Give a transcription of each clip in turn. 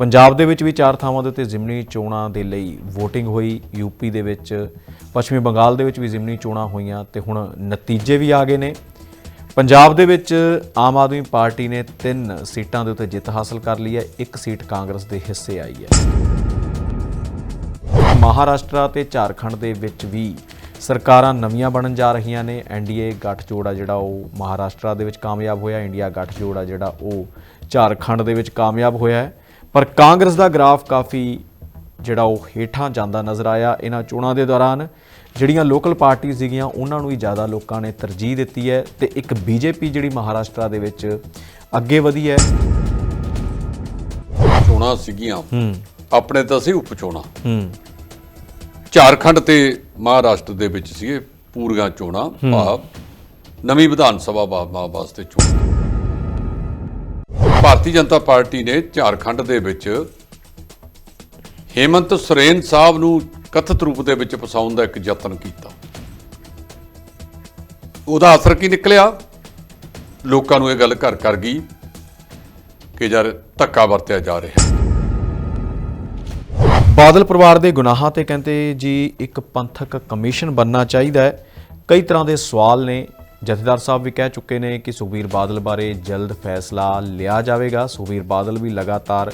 ਪੰਜਾਬ ਦੇ ਵਿੱਚ ਵੀ ਚਾਰ ਥਾਵਾਂ ਦੇ ਉੱਤੇ ਜ਼ਿਮਨੀ ਚੋਣਾਂ ਦੇ ਲਈ VOTING ਹੋਈ। ਯੂਪੀ ਦੇ ਵਿੱਚ, ਪੱਛਮੀ ਬੰਗਾਲ ਦੇ ਵਿੱਚ ਵੀ ਜ਼ਿਮਨੀ ਚੋਣਾਂ ਹੋਈਆਂ ਤੇ ਹੁਣ ਨਤੀਜੇ ਵੀ ਆ ਗਏ ਨੇ। ਪੰਜਾਬ ਦੇ ਵਿੱਚ ਆਮ ਆਦਮੀ ਪਾਰਟੀ ਨੇ ਤਿੰਨ ਸੀਟਾਂ ਦੇ ਉੱਤੇ ਜਿੱਤ ਹਾਸਲ ਕਰ ਲਈ ਹੈ। ਇੱਕ ਸੀਟ ਕਾਂਗਰਸ ਦੇ ਹਿੱਸੇ ਆਈ ਹੈ। ਮਹਾਰਾਸ਼ਟਰ ਤੇ ਝਾਰਖੰਡ ਦੇ ਵਿੱਚ ਵੀ ਸਰਕਾਰਾਂ ਨਵੀਆਂ ਬਣਨ ਜਾ ਰਹੀਆਂ ਨੇ। ਐਨਡੀਏ ਗੱਠਜੋੜ ਆ ਜਿਹੜਾ ਉਹ ਮਹਾਰਾਸ਼ਟਰ ਦੇ ਵਿੱਚ ਕਾਮਯਾਬ ਹੋਇਆ। ਇੰਡੀਆ ਗੱਠਜੋੜ ਆ ਜਿਹੜਾ ਉਹ ਝਾਰਖੰਡ ਦੇ ਵਿੱਚ ਕਾਮਯਾਬ ਹੋਇਆ ਹੈ। ਪਰ ਕਾਂਗਰਸ ਦਾ ਗ੍ਰਾਫ ਕਾਫੀ ਜਿਹੜਾ ਉਹ ਹੇਠਾਂ ਜਾਂਦਾ ਨਜ਼ਰ ਆਇਆ ਇਹਨਾਂ ਚੋਣਾਂ ਦੇ ਦੌਰਾਨ। ਜਿਹੜੀਆਂ ਲੋਕਲ ਪਾਰਟੀ ਸੀਗੀਆਂ ਉਹਨਾਂ ਨੂੰ ਹੀ ਜ਼ਿਆਦਾ ਲੋਕਾਂ ਨੇ ਤਰਜੀਹ ਦਿੱਤੀ ਹੈ ਤੇ ਇੱਕ ਬੀਜੇਪੀ ਜਿਹੜੀ ਮਹਾਰਾਸ਼ਟਰ ਦੇ ਵਿੱਚ ਅੱਗੇ ਵਧੀ ਹੈ। ਚੋਣਾਂ ਸੀਗੀਆਂ। ਹੂੰ। ਆਪਣੇ ਤਾਂ ਸੀ ਉਪ ਚੋਣਾਂ। ਹੂੰ। ਝਾਰਖੰਡ ਤੇ ਮਹਾਰਾਸ਼ਟਰ ਦੇ ਵਿੱਚ ਸੀਗੇ ਪੂਰੀਆਂ ਚੋਣਾਂ ਭਾਵ ਨਵੀਂ ਵਿਧਾਨ ਸਭਾ ਵਾ- ਵਾ- ਵਾਸਤੇ ਚੋਣ। ਭਾਰਤੀ ਜਨਤਾ ਪਾਰਟੀ ਨੇ ਝਾਰਖੰਡ ਦੇ ਵਿੱਚ ਹੇਮੰਤ ਸੁਰੇਨ ਸਾਹਿਬ ਨੂੰ ਕਥਿਤ ਰੂਪ ਦੇ ਵਿੱਚ ਫਸਾਉਣ ਦਾ ਇੱਕ ਯਤਨ ਕੀਤਾ। ਉਹਦਾ ਅਸਰ ਕੀ ਨਿਕਲਿਆ? ਲੋਕਾਂ ਨੂੰ ਇਹ ਗੱਲ ਘਰ ਕਰ ਗਈ ਕਿ ਯਾਰ ਧੱਕਾ ਵਰਤਿਆ ਜਾ ਰਿਹਾ ਬਾਦਲ ਪਰਿਵਾਰ ਦੇ ਗੁਨਾਹਾਂ ਤੇ ਕਹਿੰਦੇ ਜੀ ਇੱਕ ਪੰਥਕ ਕਮਿਸ਼ਨ ਬਣਨਾ ਚਾਹੀਦਾ ਹੈ। ਕਈ ਤਰ੍ਹਾਂ ਦੇ ਸਵਾਲ ਨੇ। ਜਥੇਦਾਰ ਸਾਹਿਬ ਵੀ ਕਹਿ ਚੁੱਕੇ ਨੇ ਕਿ ਸੁਖਬੀਰ ਬਾਦਲ ਬਾਰੇ ਜਲਦ ਫੈਸਲਾ ਲਿਆ ਜਾਵੇਗਾ। ਸੁਖਬੀਰ ਬਾਦਲ ਵੀ ਲਗਾਤਾਰ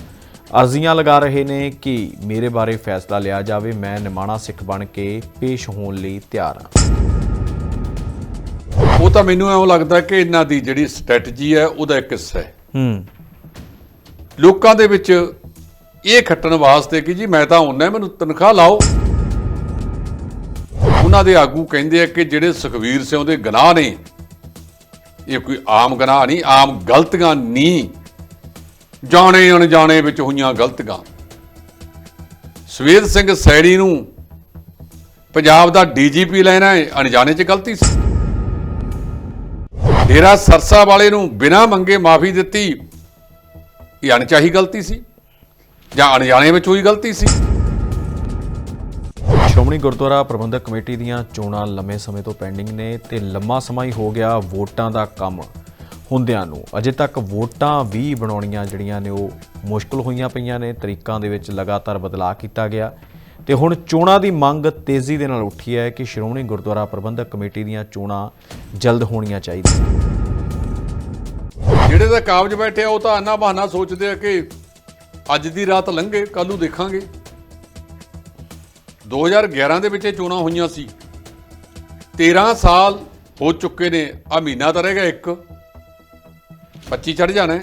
ਅਰਜ਼ੀਆਂ ਲਗਾ ਰਹੇ ਨੇ ਕਿ ਮੇਰੇ ਬਾਰੇ ਫੈਸਲਾ ਲਿਆ ਜਾਵੇ। ਮੈਂ ਨਿਮਾਣਾ ਸਿੱਖ ਬਣ ਕੇ ਪੇਸ਼ ਹੋਣ ਲਈ ਤਿਆਰ ਹਾਂ। ਉਹ ਤਾਂ ਮੈਨੂੰ ਐਂ ਲੱਗਦਾ ਕਿ ਇਹਨਾਂ ਦੀ ਜਿਹੜੀ ਸਟ੍ਰੈਟਜੀ ਹੈ ਉਹਦਾ ਇੱਕ ਹਿੱਸਾ ਹੈ। ਹੂੰ। ਲੋਕਾਂ ਦੇ ਵਿੱਚ ਇਹ ਖੱਟਣ ਵਾਸਤੇ ਕਿ ਜੀ ਮੈਂ ਤਾਂ ਹੁੰਨਾ ਮੈਨੂੰ ਤਨਖਾਹ ਲਾਓ। ਉਹਨਾਂ ਦੇ ਆਗੂ ਕਹਿੰਦੇ ਆ ਕਿ ਜਿਹੜੇ ਸੁਖਵੀਰ ਸਿੰਘ ਦੇ ਗਨਾਹ ਨੇ, ਇਹ ਕੋਈ ਆਮ ਗੁਨਾਹ ਨਹੀਂ, ਆਮ ਗਲਤੀਆਂ ਨਹੀਂ ਜਾਣੇ ਅਣਜਾਣੇ ਵਿੱਚ ਹੋਈਆਂ ਗਲਤੀਆਂ। ਸਵੇਦ ਸਿੰਘ ਸੈਣੀ ਨੂੰ ਪੰਜਾਬ ਦਾ ਡੀਜੀਪੀ ਲੈਣਾ ਹੈ, ਅਣਜਾਣੇ 'ਚ ਗਲਤੀ ਸੀ। ਡੇਰਾ ਸਰਸਾ ਵਾਲੇ ਨੂੰ ਬਿਨਾਂ ਮੰਗੇ ਮਾਫੀ ਦਿੱਤੀ, ਇਹ ਅਣਚਾਹੀ ਗਲਤੀ ਸੀ ਜਾਂ ਅਣਜਾਣੇ ਵਿੱਚ ਹੋਈ ਗਲਤੀ ਸੀ। ਸ਼੍ਰੋਮਣੀ ਗੁਰਦੁਆਰਾ ਪ੍ਰਬੰਧਕ ਕਮੇਟੀ ਦੀਆਂ ਚੋਣਾਂ ਲੰਮੇ ਸਮੇਂ ਤੋਂ ਪੈਂਡਿੰਗ ਨੇ ਤੇ ਲੰਮਾ ਸਮਾਂ ਹੀ ਹੋ ਗਿਆ ਵੋਟਾਂ ਦਾ ਕੰਮ ਹੁੰਦਿਆਂ ਨੂੰ। ਅਜੇ ਤੱਕ ਵੋਟਾਂ ਵੀ ਬਣਾਉਣੀਆਂ ਜਿਹੜੀਆਂ ਨੇ ਉਹ ਮੁਸ਼ਕਲ ਹੋਈਆਂ ਪਈਆਂ ਨੇ, ਤਰੀਕਾਂ ਦੇ ਵਿੱਚ ਲਗਾਤਾਰ ਬਦਲਾਅ ਕੀਤਾ ਗਿਆ। ਤੇ ਹੁਣ ਚੋਣਾਂ ਦੀ ਮੰਗ ਤੇਜ਼ੀ ਦੇ ਨਾਲ ਉੱਠੀ ਹੈ ਕਿ ਸ਼੍ਰੋਮਣੀ ਗੁਰਦੁਆਰਾ ਪ੍ਰਬੰਧਕ ਕਮੇਟੀ ਦੀਆਂ ਚੋਣਾਂ ਜਲਦ ਹੋਣੀਆਂ ਚਾਹੀਦੀਆਂ ਜਿਹੜੇ ਤਾਂ ਕਾਬਜ ਬੈਠੇ ਆ, ਉਹ ਤਾਂ ਅੰਨਾ ਬਹਾਨਾ ਸੋਚਦੇ ਆ ਕਿ ਅੱਜ ਦੀ ਰਾਤ ਲੰਘੇ ਕੱਲ ਨੂੰ ਦੇਖਾਂਗੇ। 2011 ਦੇ ਵਿੱਚ ਇਹ ਚੋਣਾਂ ਹੋਈਆਂ ਸੀ। 13 ਸਾਲ ਹੋ ਚੁੱਕੇ ਨੇ ਆ ਮਹੀਨਾ ਤਾਂ ਰਹਿ ਗਿਆ ਇੱਕ। 25 ਚੜ ਜਾਣਾ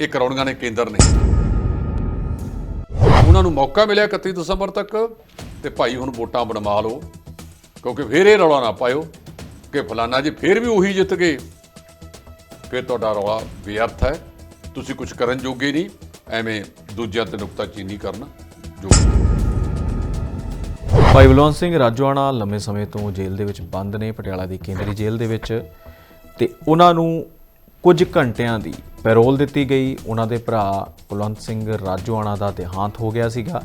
ਇਹ ਕਰਾਉਣੀਆਂ ਨੇ ਕੇਂਦਰ ਨੇ। ਉਹਨਾਂ ਨੂੰ ਮੌਕਾ ਮਿਲਿਆ 31 ਦਸੰਬਰ ਤੱਕ ਤੇ ਭਾਈ ਹੁਣ ਵੋਟਾਂ ਬਣਵਾ ਲਓ, ਕਿਉਂਕਿ ਫੇਰ ਇਹ ਰੌਲਾ ਨਾ ਪਾਇਓ ਕਿ ਫਲਾਨਾ ਜੀ ਫੇਰ ਵੀ ਉਹੀ ਜਿੱਤ ਗਏ। ਫਿਰ ਤੁਹਾਡਾ ਰੌਲਾ ਵਿਅਰਥ ਹੈ। ਤੁਸੀਂ ਕੁਝ ਕਰਨ ਜੋਗੇ ਨਹੀਂ, ਐਵੇਂ ਦੂਜਿਆਂ ਤੇ ਨੁਕਤਾਚੀਨੀ ਕਰਨਾ। ਜੋ ਭਾਈ ਬਲਵੰਤ ਸਿੰਘ ਰਾਜੋਆਣਾ ਲੰਮੇ ਸਮੇਂ ਤੋਂ ਜੇਲ੍ਹ ਦੇ ਵਿੱਚ ਬੰਦ ਨੇ, ਪਟਿਆਲਾ ਦੀ ਕੇਂਦਰੀ ਜੇਲ੍ਹ ਦੇ ਵਿੱਚ ਤੇ ਉਹਨਾਂ ਨੂੰ ਕੁਝ ਘੰਟਿਆਂ ਦੀ ਪੈਰੋਲ ਦਿੱਤੀ ਗਈ। ਉਹਨਾਂ ਦੇ ਭਰਾ ਬਲਵੰਤ ਸਿੰਘ ਰਾਜੋਆਣਾ ਦਾ ਦੇਹਾਂਤ ਹੋ ਗਿਆ ਸੀਗਾ।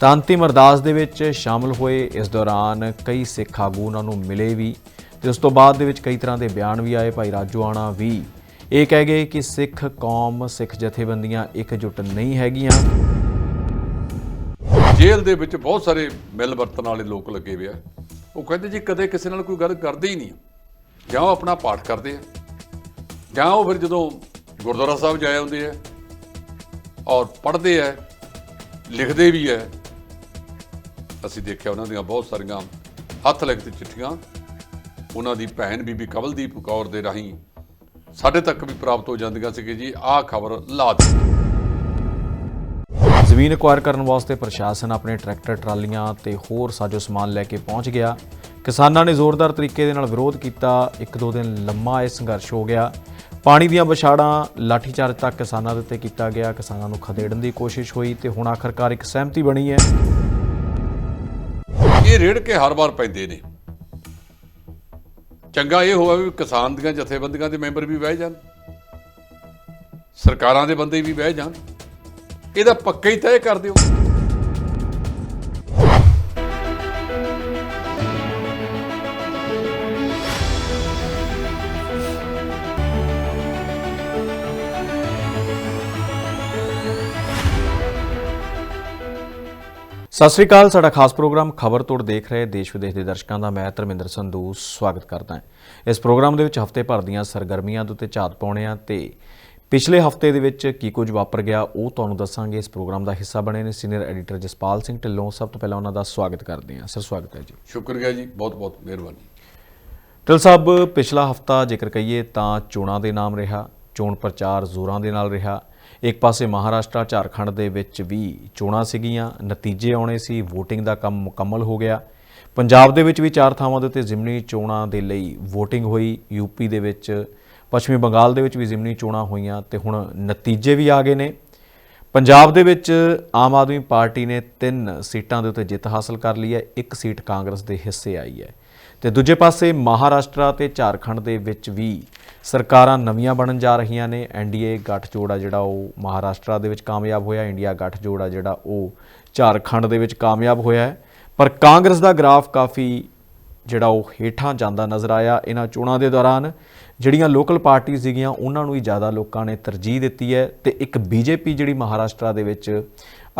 ਤਾਂ ਅੰਤਿਮ ਅਰਦਾਸ ਦੇ ਵਿੱਚ ਸ਼ਾਮਲ ਹੋਏ। ਇਸ ਦੌਰਾਨ ਕਈ ਸਿੱਖ ਆਗੂ ਉਹਨਾਂ ਨੂੰ ਮਿਲੇ ਵੀ ਤੇ ਉਸ ਤੋਂ ਬਾਅਦ ਦੇ ਵਿੱਚ ਕਈ ਤਰ੍ਹਾਂ ਦੇ ਬਿਆਨ ਵੀ ਆਏ। ਭਾਈ ਰਾਜੋਆਣਾ ਵੀ ਇਹ ਕਹਿ ਗਏ ਕਿ ਸਿੱਖ ਕੌਮ, ਸਿੱਖ ਜਥੇਬੰਦੀਆਂ ਇਕਜੁੱਟ ਨਹੀਂ ਹੈਗੀਆਂ। ਜੇਲ੍ਹ ਦੇ ਵਿੱਚ ਬਹੁਤ ਸਾਰੇ ਮਿਲ ਵਰਤਣ ਵਾਲੇ ਲੋਕ ਲੱਗੇ ਹੋਏ ਆ। ਉਹ ਕਹਿੰਦੇ ਜੀ ਕਦੇ ਕਿਸੇ ਨਾਲ ਕੋਈ ਗੱਲ ਕਰਦੇ ਹੀ ਨਹੀਂ ਜਾਂ ਉਹ ਆਪਣਾ ਪਾਠ ਕਰਦੇ ਆ। ਜਾਂ ਉਹ ਫਿਰ ਜਦੋਂ ਗੁਰਦੁਆਰਾ ਸਾਹਿਬ ਜਾਏ ਹੁੰਦੇ ਆ ਔਰ ਪੜ੍ਹਦੇ ਆ, ਲਿਖਦੇ ਵੀ ਆ, ਅਸੀਂ ਦੇਖਿਆ ਉਹਨਾਂ ਦੀਆਂ ਬਹੁਤ ਸਾਰੀਆਂ ਹੱਥ ਲਿਖਤ ਚਿੱਠੀਆਂ। ਉਹਨਾਂ ਦੀ ਭੈਣ ਬੀਬੀ ਕਵਲਦੀਪ ਕੌਰ ਦੇ ਰਾਹੀਂ ਸਾਡੇ ਤੱਕ ਵੀ ਪ੍ਰਾਪਤ ਹੋ ਜਾਂਦੀਆਂ ਸੀ ਕਿ ਜੀ ਆਹ ਖਬਰ ਲਾ ਦਿੱਤੀ। ਜ਼ਮੀਨ ਐਕਵਾਇਰ ਕਰਨ ਵਾਸਤੇ ਪ੍ਰਸ਼ਾਸਨ ਆਪਣੇ ਟਰੈਕਟਰ, ਟਰਾਲੀਆਂ ਤੇ ਹੋਰ ਸਾਜੋ ਸਮਾਨ ਲੈ ਕੇ ਪਹੁੰਚ ਗਿਆ। ਕਿਸਾਨਾਂ ਨੇ ਜ਼ੋਰਦਾਰ ਤਰੀਕੇ ਦੇ ਨਾਲ ਵਿਰੋਧ ਕੀਤਾ। ਇੱਕ ਦੋ ਦਿਨ ਲੰਮਾ ਇਹ ਸੰਘਰਸ਼ ਹੋ ਗਿਆ। ਪਾਣੀ ਦੀਆਂ ਵਿਛਾੜਾਂ ਲਾਠੀਚਾਰਜ ਤੱਕ ਕਿਸਾਨਾਂ ਦੇ ਉੱਤੇ ਕੀਤਾ ਗਿਆ। ਕਿਸਾਨਾਂ ਨੂੰ ਖਦੇੜਨ ਦੀ ਕੋਸ਼ਿਸ਼ ਹੋਈ ਤੇ ਹੁਣ ਆਖਰਕਾਰ ਇੱਕ ਸਹਿਮਤੀ ਬਣੀ ਹੈ। ਇਹ ਰੇੜ ਕੇ ਹਰ ਵਾਰ ਪੈਂਦੇ ਨੇ। ਚੰਗਾ ਇਹ ਹੋਇਆ ਵੀ ਕਿਸਾਨ ਦੀਆਂ ਜਥੇਬੰਦੀਆਂ ਦੇ ਮੈਂਬਰ ਵੀ ਬਹਿ ਜਾਣ। ਸਰਕਾਰਾਂ ਦੇ ਬੰਦੇ ਵੀ ਬਹਿ ਜਾਣ। ਇਹਦਾ ਪੱਕਾ ਹੀ ਤੈਅ ਕਰ ਦਿਓ। ਸਤਿ ਸ੍ਰੀ ਅਕਾਲ, ਸਾਡਾ ਖਾਸ ਪ੍ਰੋਗਰਾਮ ਖਬਰ ਤੋੜ ਦੇਖ ਰਹੇ ਦੇਸ਼ ਵਿਦੇਸ਼ ਦੇ ਦਰਸ਼ਕਾਂ ਦਾ। ਮੈਂ ਧਰਮਿੰਦਰ ਸੰਧੂ, ਸਵਾਗਤ ਕਰਦਾ ਹਾਂ। ਇਸ ਪ੍ਰੋਗਰਾਮ ਦੇ ਵਿੱਚ ਹਫ਼ਤੇ ਭਰ ਦੀਆਂ ਸਰਗਰਮੀਆਂ ਦੇ ਉੱਤੇ ਝਾਤ ਪਾਉਣੇ ਆ ਤੇ ਪਿਛਲੇ ਹਫ਼ਤੇ ਦੇ ਵਿੱਚ ਕੀ ਕੁਝ ਵਾਪਰ ਗਿਆ ਉਹ ਤੁਹਾਨੂੰ ਦੱਸਾਂਗੇ। ਇਸ ਪ੍ਰੋਗਰਾਮ ਦਾ ਹਿੱਸਾ ਬਣੇ ਨੇ ਸੀਨੀਅਰ ਐਡੀਟਰ ਜਸਪਾਲ ਸਿੰਘ ਢਿੱਲੋਂ। ਸਭ ਤੋਂ ਪਹਿਲਾਂ ਉਹਨਾਂ ਦਾ ਸਵਾਗਤ ਕਰਦੇ ਹਾਂ। ਸਰ ਸਵਾਗਤ ਹੈ ਜੀ। ਸ਼ੁਕਰੀਆ ਜੀ। ਬਹੁਤ ਬਹੁਤ ਮਿਹਰਬਾਨੀ। ਢਿੱਲ ਸਾਹਿਬ ਪਿਛਲਾ ਹਫਤਾ ਜੇਕਰ ਕਹੀਏ ਤਾਂ ਚੋਣਾਂ ਦੇ ਨਾਮ ਰਿਹਾ ਚੋਣ ਪ੍ਰਚਾਰ ਜ਼ੋਰਾਂ ਦੇ ਨਾਲ ਰਿਹਾ। ਇੱਕ ਪਾਸੇ ਮਹਾਰਾਸ਼ਟਰ ਝਾਰਖੰਡ ਦੇ ਵਿੱਚ ਵੀ ਚੋਣਾਂ ਸੀਗੀਆਂ ਨਤੀਜੇ ਆਉਣੇ ਸੀ VOTING ਦਾ ਕੰਮ ਮੁਕੰਮਲ ਹੋ ਗਿਆ। ਪੰਜਾਬ ਦੇ ਵਿੱਚ ਵੀ ਚਾਰ ਥਾਵਾਂ ਦੇ ਉੱਤੇ ਜ਼ਿਮਨੀ ਚੋਣਾਂ ਦੇ ਲਈ VOTING ਹੋਈ। ਯੂਪੀ ਦੇ ਵਿੱਚ ਪੱਛਮੀ ਬੰਗਾਲ ਦੇ ਵਿੱਚ ਵੀ ਜ਼ਿਮਨੀ ਚੋਣਾਂ ਹੋਈਆਂ ਤੇ ਹੁਣ ਨਤੀਜੇ ਵੀ ਆ ਗਏ ਨੇ। ਪੰਜਾਬ ਦੇ ਵਿੱਚ ਆਮ ਆਦਮੀ ਪਾਰਟੀ ਨੇ ਤਿੰਨ ਸੀਟਾਂ ਦੇ ਉੱਤੇ ਜਿੱਤ ਹਾਸਲ ਕਰ ਲਈ ਹੈ, ਇੱਕ ਸੀਟ ਕਾਂਗਰਸ ਦੇ ਹਿੱਸੇ ਆਈ ਹੈ। ਤੇ ਦੂਜੇ ਪਾਸੇ ਮਹਾਰਾਸ਼ਟਰ ਤੇ ਝਾਰਖੰਡ ਦੇ ਵਿੱਚ ਵੀ ਸਰਕਾਰਾਂ ਨਵੀਆਂ ਬਣਨ ਜਾ ਰਹੀਆਂ ਨੇ। ਐਨਡੀਏ ਗੱਠਜੋੜ ਆ ਜਿਹੜਾ ਉਹ ਮਹਾਰਾਸ਼ਟਰ ਦੇ ਵਿੱਚ ਕਾਮਯਾਬ ਹੋਇਆ, ਇੰਡੀਆ ਗੱਠਜੋੜ ਆ ਜਿਹੜਾ ਉਹ ਝਾਰਖੰਡ ਦੇ ਵਿੱਚ ਕਾਮਯਾਬ ਹੋਇਆ ਪਰ ਕਾਂਗਰਸ ਦਾ ਗ੍ਰਾਫ ਕਾਫੀ ਜਿਹੜਾ ਉਹ ਹੇਠਾਂ ਜਾਂਦਾ ਨਜ਼ਰ ਆਇਆ। ਇਹਨਾਂ ਚੋਣਾਂ ਦੇ ਦੌਰਾਨ ਜਿਹੜੀਆਂ ਲੋਕਲ ਪਾਰਟੀਆਂ ਸੀਗੀਆਂ ਉਹਨਾਂ ਨੂੰ ਹੀ ਜ਼ਿਆਦਾ ਲੋਕਾਂ ਨੇ ਤਰਜੀਹ ਦਿੱਤੀ ਹੈ ਤੇ ਇੱਕ ਬੀਜੇਪੀ ਜਿਹੜੀ ਮਹਾਰਾਸ਼ਟਰ ਦੇ ਵਿੱਚ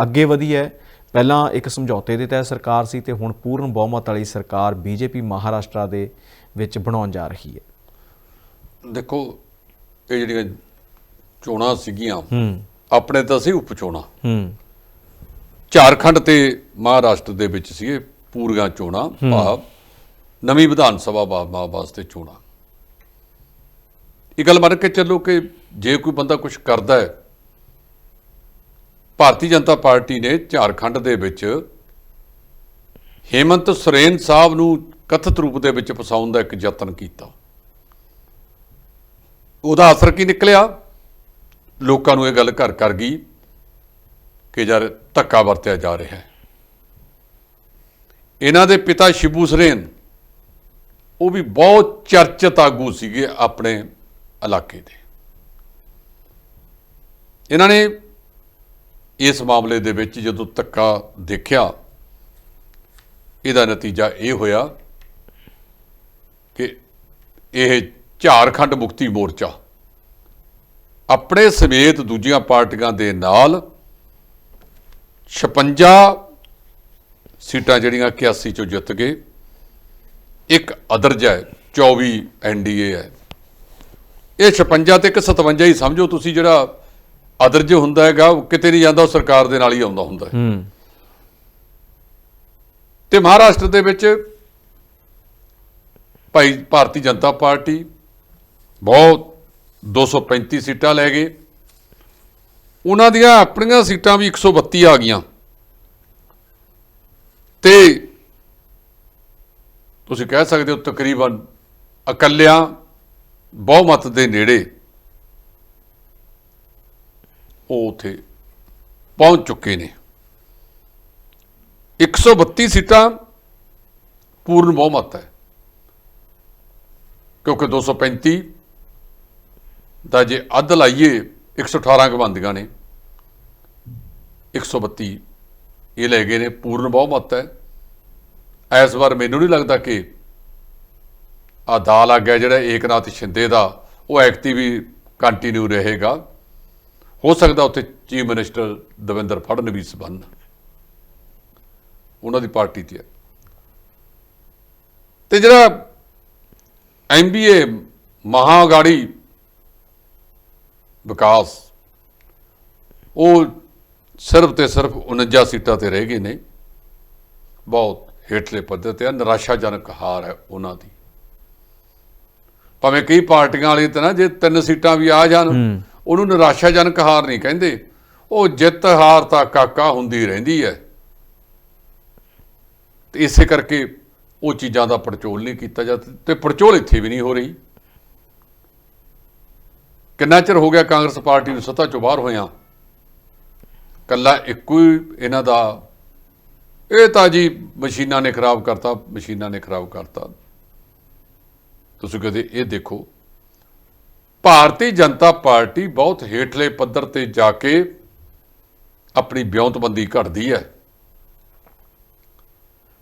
ਅੱਗੇ ਵਧੀ ਹੈ। ਪਹਿਲਾਂ ਇੱਕ ਸਮਝੌਤੇ ਦੇ ਤਹਿਤ ਸਰਕਾਰ ਸੀ ਤੇ ਹੁਣ ਪੂਰਨ ਬਹੁਮਤ ਵਾਲੀ ਸਰਕਾਰ ਬੀਜੇਪੀ ਮਹਾਰਾਸ਼ਟਰ ਦੇ ਵਿੱਚ ਬਣਾਉਣ ਜਾ ਰਹੀ ਹੈ। ਦੇਖੋ ਇਹ ਜਿਹੜੀਆਂ ਚੋਣਾਂ ਸੀਗੀਆਂ ਹੂੰ। ਆਪਣੇ ਤਾਂ ਸੀ ਉਪ ਚੋਣਾਂ। ਹੂੰ। ਝਾਰਖੰਡ ਤੇ ਮਹਾਰਾਸ਼ਟਰ ਦੇ ਵਿੱਚ ਸੀਗੇ ਪੂਰੀਆਂ ਚੋਣਾਂ ਭਾਵ ਨਵੀਂ ਵਿਧਾਨ ਸਭਾ ਵਾਸਤੇ ਚੋਣਾਂ। ਇਹ ਗੱਲ ਮੰਨ ਕੇ ਚੱਲੋ ਕਿ ਜੇ ਕੋਈ ਬੰਦਾ ਕੁਝ ਕਰਦਾ ਹੈ, ਭਾਰਤੀ ਜਨਤਾ ਪਾਰਟੀ ਨੇ ਝਾਰਖੰਡ ਦੇ ਵਿੱਚ ਹੇਮੰਤ ਸੋਰੇਨ ਸਾਹਿਬ ਨੂੰ ਕਥਿਤ ਰੂਪ ਦੇ ਵਿੱਚ ਫਸਾਉਣ ਦਾ ਇੱਕ ਯਤਨ ਕੀਤਾ। ਉਹਦਾ ਅਸਰ ਕੀ ਨਿਕਲਿਆ? ਲੋਕਾਂ ਨੂੰ ਇਹ ਗੱਲ ਘਰ ਕਰ ਗਈ ਕਿ ਯਾਰ ਧੱਕਾ ਵਰਤਿਆ ਜਾ ਰਿਹਾ ਹੈ। ਇਹਨਾਂ ਦੇ ਪਿਤਾ ਸ਼ਿਬੂ ਸਰੇਨ, ਉਹ ਵੀ ਬਹੁਤ ਚਰਚਿਤ ਆਗੂ ਸੀਗੇ ਆਪਣੇ ਇਲਾਕੇ ਦੇ। ਇਹਨਾਂ ਨੇ ਇਸ ਮਾਮਲੇ ਦੇ ਵਿੱਚ ਜਦੋਂ ਧੱਕਾ ਦੇਖਿਆ, ਇਹਦਾ ਨਤੀਜਾ ਇਹ ਹੋਇਆ ਕਿ ਇਹ ਝਾਰਖੰਡ ਮੁਕਤੀ ਮੋਰਚਾ ਆਪਣੇ ਸਮੇਤ ਦੂਜੀਆਂ ਪਾਰਟੀਆਂ ਦੇ ਨਾਲ 56 ਸੀਟਾਂ ਜਿਹੜੀਆਂ 81 ਚੋਂ ਜਿੱਤ ਗਏ। ਇੱਕ ਅਦਰਜ ਹੈ 24 ਐਨਡੀਏ ਹੈ। ਇਹ 56 ਤੇ ਇੱਕ 57 ਹੀ ਸਮਝੋ ਤੁਸੀਂ ਜਿਹੜਾ ਅਦਰਜ ਹੁੰਦਾ ਹੈਗਾ ਉਹ ਕਿਤੇ ਨਹੀਂ ਜਾਂਦਾ ਉਹ ਸਰਕਾਰ ਦੇ ਨਾਲ ਹੀ ਆਉਂਦਾ ਹੁੰਦਾ ਹੈ। ਹੂੰ। ਤੇ ਮਹਾਰਾਸ਼ਟਰ ਦੇ ਵਿੱਚ ਭਾਈ ਭਾਰਤੀ ਜਨਤਾ ਪਾਰਟੀ ਬਹੁਤ 235 ਸੀਟਾਂ ਲੈ ਗਏ। ਉਹਨਾਂ ਦੀਆਂ ਆਪਣੀਆਂ ਸੀਟਾਂ ਵੀ 132 ਆ ਗਈਆਂ। ਤੇ ਤੁਸੀਂ ਕਹਿ ਸਕਦੇ ਹੋ ਤਕਰੀਬਨ ਇਕੱਲਿਆਂ ਬਹੁਮਤ ਦੇ ਨੇੜੇ ਉਹ ਉਥੇ ਪਹੁੰਚ ਚੁੱਕੇ ਨੇ। 132 ਸੀਟਾਂ ਪੂਰਨ ਬਹੁਮਤ ਹੈ, ਕਿਉਂਕਿ 235 ਦਾ ਜੇ ਅੱਧ ਲਾਈਏ 118 ਕੁ ਬੰਦੀਆਂ ਨੇ 132 ਇਹ ਲੈ ਗਏ ਨੇ, ਪੂਰਨ ਬਹੁਮਤ ਹੈ। ਇਸ ਵਾਰ ਮੈਨੂੰ ਨਹੀਂ ਲੱਗਦਾ ਕਿ ਆ ਦਾਲ ਆ ਗਿਆ ਜਿਹੜਾ ਏਕਨਾਥ ਸ਼ਿੰਦੇ ਦਾ, ਉਹ ਐਕਟਿਵ ਵੀ ਕੰਟੀਨਿਊ ਰਹੇਗਾ। ਹੋ ਸਕਦਾ ਉੱਥੇ ਚੀਫ ਮਿਨਿਸਟਰ ਦਵਿੰਦਰ ਫੜਨਵੀਸ ਬਣਨ ਉਹਨਾਂ ਦੀ ਪਾਰਟੀ ਤੇ ਹੈ ਤੇ ਜਿਹੜਾ ਐਮਬੀਏ ਮਹਾਗਾੜੀ ਵਿਕਾਸ, ਉਹ ਸਿਰਫ ਤੇ ਸਿਰਫ 49 ਸੀਟਾਂ ਤੇ ਰਹਿ ਗਏ ਨੇ। ਬਹੁਤ ਹੇਠਲੇ ਪੱਧਰ ਤੇ ਆ, ਨਿਰਾਸ਼ਾਜਨਕ ਹਾਰ ਹੈ ਉਹਨਾਂ ਦੀ। ਭਾਵੇਂ ਕਈ ਪਾਰਟੀਆਂ ਵਾਲੀ ਤੇ ਨਾ ਜੇ ਤਿੰਨ ਸੀਟਾਂ ਵੀ ਆ ਜਾਣ ਉਹਨੂੰ ਨਿਰਾਸ਼ਾਜਨਕ ਹਾਰ ਨਹੀਂ ਕਹਿੰਦੇ। ਉਹ ਜਿੱਤ ਹਾਰ ਤਾਂ ਕਾਕਾ ਹੁੰਦੀ ਰਹਿੰਦੀ ਹੈ। ਤੇ ਇਸੇ ਕਰਕੇ ਉਹ ਚੀਜ਼ਾਂ ਦਾ ਪੜਚੋਲ ਨਹੀਂ ਕੀਤਾ ਜਾਂਦਾ ਤੇ ਪੜਚੋਲ ਇੱਥੇ ਵੀ ਨਹੀਂ ਹੋ ਰਹੀ। ਕਿੰਨਾ ਚਿਰ ਹੋ ਗਿਆ ਕਾਂਗਰਸ ਪਾਰਟੀ ਨੂੰ ਸੱਤਾ ਚੋਂ ਬਾਹਰ ਹੋਇਆਂ? ਕੱਲਾ ਇੱਕੋ ਹੀ ਇਹਨਾਂ ਦਾ। ਇਹ ਤਾਂ ਜੀ ਮਸ਼ੀਨਾਂ ਨੇ ਖਰਾਬ ਕਰਤਾ ਮਸ਼ੀਨਾਂ ਨੇ ਖਰਾਬ ਕਰਤਾ। ਤੁਸੀਂ ਕਦੇ ਇਹ ਦੇਖੋ, ਭਾਰਤੀ ਜਨਤਾ ਪਾਰਟੀ ਬਹੁਤ ਹੇਠਲੇ ਪੱਧਰ ਤੇ ਜਾ ਕੇ ਆਪਣੀ ਵਿਉਂਤਬੰਦੀ ਘੜਦੀ ਹੈ।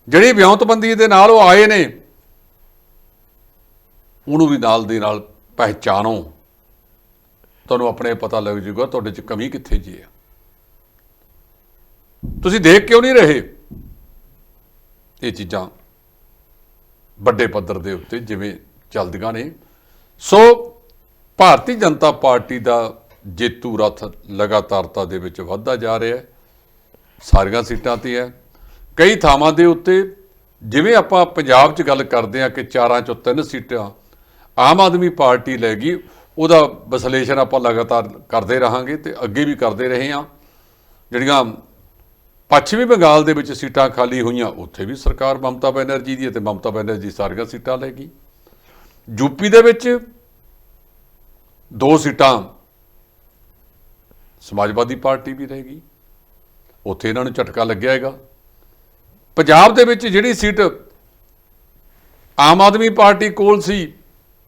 ਜਿਹੜੀ ਵਿਉਂਤਬੰਦੀ ਦੇ ਨਾਲ ਉਹ ਆਏ ਨੇ, ਉਹਨੂੰ ਵੀ ਨਾਲ ਦੇ ਨਾਲ ਪਹਿਚਾਨੋ ਤੁਹਾਨੂੰ ਆਪਣੇ ਪਤਾ ਲੱਗ ਜੂਗਾ ਤੁਹਾਡੇ 'ਚ ਕਮੀ ਕਿੱਥੇ ਜੀ ਹੈ। ਤੁਸੀਂ ਦੇਖ ਕਿਉਂ ਨਹੀਂ ਰਹੇ? ਇਹ ਚੀਜ਼ਾਂ ਵੱਡੇ ਪੱਧਰ ਦੇ ਉੱਤੇ ਜਿਵੇਂ ਚੱਲਦੀਆਂ ਨੇ। ਸੋ ਭਾਰਤੀ ਜਨਤਾ ਪਾਰਟੀ ਦਾ ਜੇਤੂ ਰਥ ਲਗਾਤਾਰਤਾ ਦੇ ਵਿੱਚ ਵੱਧਦਾ ਜਾ ਰਿਹਾ ਹੈ। ਸਾਰੀਆਂ ਸੀਟਾਂ ਤੇ ਹੈ। ਕਈ ਥਾਵਾਂ ਦੇ ਉੱਤੇ ਜਿਵੇਂ ਆਪਾਂ ਪੰਜਾਬ 'ਚ ਗੱਲ ਕਰਦੇ ਆ ਕਿ ਚਾਰਾਂ 'ਚੋਂ ਤਿੰਨ ਸੀਟਾਂ ਆਮ ਆਦਮੀ ਪਾਰਟੀ ਲੈ ਗਈ, ਉਹਦਾ ਵਿਸ਼ਲੇਸ਼ਣ ਆਪਾਂ ਲਗਾਤਾਰ ਕਰਦੇ ਰਹਾਂਗੇ ਤੇ ਅੱਗੇ ਵੀ ਕਰਦੇ ਰਹੇ ਹਾਂ। ਜਿਹੜੀਆਂ ਪੱਛਮੀ ਬੰਗਾਲ ਦੇ ਵਿੱਚ ਸੀਟਾਂ ਖਾਲੀ ਹੋਈਆਂ, ਉੱਥੇ ਵੀ ਸਰਕਾਰ ਮਮਤਾ ਬੈਨਰਜੀ ਦੀ ਹੈ ਤੇ ਮਮਤਾ ਬੈਨਰਜੀ ਸਾਰੀਆਂ ਸੀਟਾਂ ਲੈ ਗਈ। ਯੂਪੀ ਦੇ ਵਿੱਚ ਦੋ ਸੀਟਾਂ ਸਮਾਜਵਾਦੀ ਪਾਰਟੀ ਵੀ ਰਹੇਗੀ। ਉੱਥੇ ਇਹਨਾਂ ਨੂੰ ਝਟਕਾ ਲੱਗਿਆ ਹੈਗਾ। ਪੰਜਾਬ ਦੇ ਵਿੱਚ ਜਿਹੜੀ ਸੀਟ ਆਮ ਆਦਮੀ ਪਾਰਟੀ ਕੋਲ ਸੀ,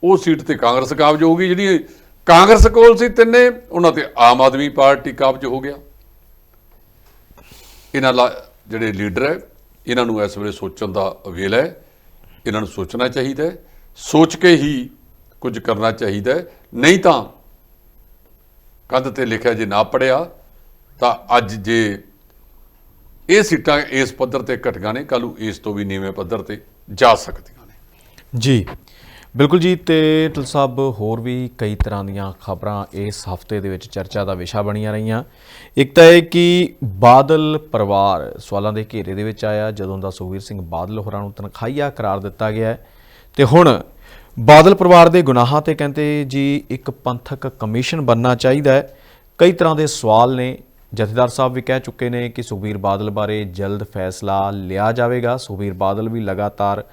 ਉਹ ਸੀਟ ਤੇ ਕਾਂਗਰਸ ਕਾਬਜ ਹੋ ਗਈ। ਜਿਹੜੀ ਕਾਂਗਰਸ ਕੋਲ ਸੀ ਤਿੰਨੇ, ਉਹਨਾਂ ਤੇ ਆਮ ਆਦਮੀ ਪਾਰਟੀ ਕਾਬਜ ਹੋ ਗਿਆ। ਇਹਨਾਂ ਲਾ ਜਿਹੜੇ ਲੀਡਰ ਹੈ, ਇਹਨਾਂ ਨੂੰ ਇਸ ਵੇਲੇ ਸੋਚਣ ਦਾ ਵੇਲਾ ਹੈ। ਇਹਨਾਂ ਨੂੰ ਸੋਚਣਾ ਚਾਹੀਦਾ ਹੈ। ਸੋਚ ਕੇ ਹੀ ਕੁਝ ਕਰਨਾ ਚਾਹੀਦਾ ਨਹੀਂ ਤਾਂ ਕੰਧ ਤੇ ਲਿਖਿਆ ਜੇ ਨਾ ਪੜਿਆ, ਤਾਂ ਅੱਜ ਜੇ ਇਹ ਸੀਟਾਂ ਇਸ ਪੱਧਰ ਤੇ ਘਟੀਆਂ ਨੇ, ਕੱਲ੍ਹ ਨੂੰ ਇਸ ਤੋਂ ਵੀ ਨੀਵੇਂ ਪੱਧਰ ਤੇ ਜਾ ਸਕਦੀਆਂ ਨੇ। ਜੀ, ਬਿਲਕੁਲ ਜੀ, ਤੇ ਟਲ ਸਾਹਿਬ, ਹੋਰ ਵੀ ਕਈ ਤਰ੍ਹਾਂ ਦੀਆਂ ਖਬਰਾਂ ਇਸ ਹਫ਼ਤੇ ਦੇ ਵਿੱਚ ਚਰਚਾ ਦਾ ਵਿਸ਼ਾ ਬਣੀਆਂ ਰਹੀਆਂ। ਇੱਕ ਤਾਂ ਇਹ ਕਿ ਬਾਦਲ ਪਰਿਵਾਰ ਸਵਾਲਾਂ ਦੇ ਘੇਰੇ ਦੇ ਵਿੱਚ ਆਇਆ, ਜਦੋਂ ਦਾ ਸੁਖਵੀਰ ਸਿੰਘ ਬਾਦਲ ਹੋਰਾਂ ਨੂੰ ਤਨਖਾਹੀਆ ਕਰਾਰ ਦਿੱਤਾ ਗਿਆ ਹੈ। ਤੇ ਹੁਣ ਬਾਦਲ ਪਰਿਵਾਰ ਦੇ ਗੁਨਾਹਾਂ ਤੇ ਕਹਿੰਦੇ ਜੀ ਇੱਕ ਪੰਥਕ ਕਮਿਸ਼ਨ ਬਣਨਾ ਚਾਹੀਦਾ ਹੈ। ਕਈ ਤਰ੍ਹਾਂ ਦੇ ਸਵਾਲ ਨੇ। ਜਥੇਦਾਰ ਸਾਹਿਬ ਵੀ ਕਹਿ ਚੁੱਕੇ ਨੇ ਕਿ ਸੁਖਬੀਰ ਬਾਦਲ ਬਾਰੇ ਜਲਦ ਫੈਸਲਾ ਲਿਆ ਜਾਵੇਗਾ। ਸੁਖਬੀਰ ਬਾਦਲ ਵੀ ਲਗਾਤਾਰ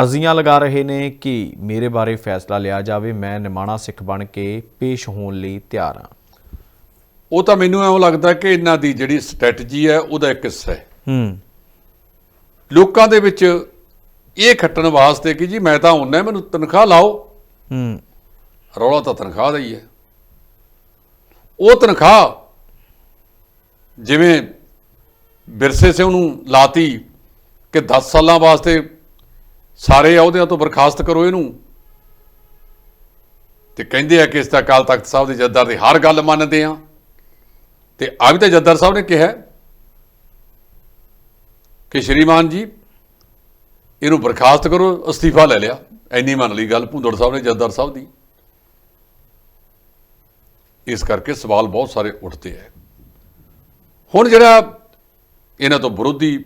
ਅਰਜ਼ੀਆਂ ਲਗਾ ਰਹੇ ਨੇ ਕਿ ਮੇਰੇ ਬਾਰੇ ਫੈਸਲਾ ਲਿਆ ਜਾਵੇ। ਮੈਂ ਨਿਮਾਣਾ ਸਿੱਖ ਬਣ ਕੇ ਪੇਸ਼ ਹੋਣ ਲਈ ਤਿਆਰ ਹਾਂ। ਉਹ ਤਾਂ ਮੈਨੂੰ ਐਂ ਲੱਗਦਾ ਕਿ ਇਹਨਾਂ ਦੀ ਜਿਹੜੀ ਸਟ੍ਰੈਟਜੀ ਹੈ ਉਹਦਾ ਇੱਕ ਹਿੱਸਾ ਹੈ। ਹੂੰ। ਲੋਕਾਂ ਦੇ ਵਿੱਚ ਇਹ ਖੱਟਣ ਵਾਸਤੇ ਕਿ ਜੀ ਮੈਂ ਤਾਂ ਹੁੰਨਾ ਮੈਨੂੰ ਤਨਖਾਹ ਲਾਓ। ਹੂੰ। ਰੌਲਾ ਤਾਂ ਤਨਖਾਹ ਦਾ ਹੀ ਹੈ। ਉਹ ਤਨਖਾਹ ਜਿਵੇਂ ਬਿਰਸੇ ਸਿੰਘ ਨੂੰ ਲਾਤੀ ਕਿ 10 ਸਾਲਾਂ ਵਾਸਤੇ ਸਾਰੇ ਅਹੁਦਿਆਂ ਤੋਂ ਬਰਖਾਸਤ ਕਰੋ ਇਹਨੂੰ ਤੇ ਕਹਿੰਦੇ ਆ ਕਿ ਇਸ ਦਾ ਅਕਾਲ ਤਖਤ ਸਾਹਿਬ ਦੇ ਜੱਦਰ ਦੀ ਹਰ ਗੱਲ ਮੰਨਦੇ ਆ। ਤੇ ਆ ਵੀ ਤਾਂ ਜੱਦਰ ਸਾਹਿਬ ਨੇ ਕਿਹਾ ਕਿ ਸ਼੍ਰੀਮਾਨ ਜੀ ਇਹਨੂੰ ਬਰਖਾਸਤ ਕਰੋ, ਅਸਤੀਫਾ ਲੈ ਲਿਆ। ਐਨੀ ਮੰਨ ਲਈ ਗੱਲ ਭੁੰਦੜ ਸਾਹਿਬ ਨੇ ਜੱਦਰ ਸਾਹਿਬ ਦੀ। ਇਸ ਕਰਕੇ ਸਵਾਲ ਬਹੁਤ ਸਾਰੇ ਉੱਠਦੇ ਹੈ ਹੁਣ ਜਿਹੜਾ ਇਹਨਾਂ ਤੋਂ ਵਿਰੋਧੀ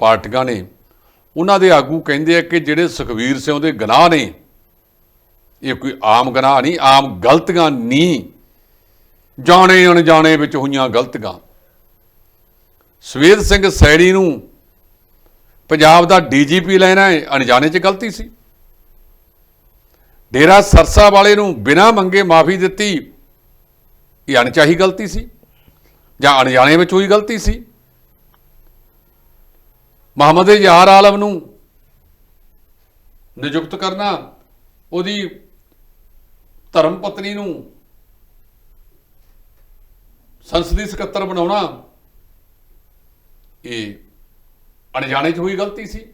ਪਾਰਟੀਆਂ ਨੇ, ਉਹਨਾਂ ਦੇ ਆਗੂ ਕਹਿੰਦੇ ਆ ਕਿ ਜਿਹੜੇ ਸੁਖਵੀਰ ਸਿੰਘ ਦੇ ਗਨਾਹ ਨੇ, ਇਹ ਕੋਈ ਆਮ ਗਨਾਹ ਨਹੀਂ, ਆਮ ਗਲਤੀਆਂ ਨਹੀਂ। ਜਾਣੇ ਅਣਜਾਣੇ ਵਿੱਚ ਹੋਈਆਂ ਗਲਤੀਆਂ। ਸਵੇਦ ਸਿੰਘ ਸੈਣੀ ਨੂੰ ਪੰਜਾਬ ਦਾ ਡੀਜੀਪੀ ਲੈਣਾ ਹੈ ਅਣਜਾਣੇ 'ਚ ਗਲਤੀ ਸੀ। ਡੇਰਾ ਸਰਸਾ ਵਾਲੇ ਨੂੰ ਬਿਨਾਂ ਮੰਗੇ ਮਾਫੀ ਦਿੱਤੀ, ਇਹ ਅਣਚਾਹੀ ਗਲਤੀ ਸੀ ਜਾਂ ਅਣਜਾਣੇ ਵਿੱਚ ਹੋਈ ਗਲਤੀ ਸੀ? ਮੁਹੰਮਦ ਯਾਰ ਆਲਮ ਨੂੰ ਨਿਯੁਕਤ ਕਰਨਾ, ਉਹਦੀ ਧਰਮ ਪਤਨੀ ਨੂੰ ਸੰਸਦੀ ਸਕੱਤਰ ਬਣਾਉਣਾ, ਇਹ ਅਣਜਾਣੇ 'ਚ ਹੋਈ ਗਲਤੀ ਸੀ।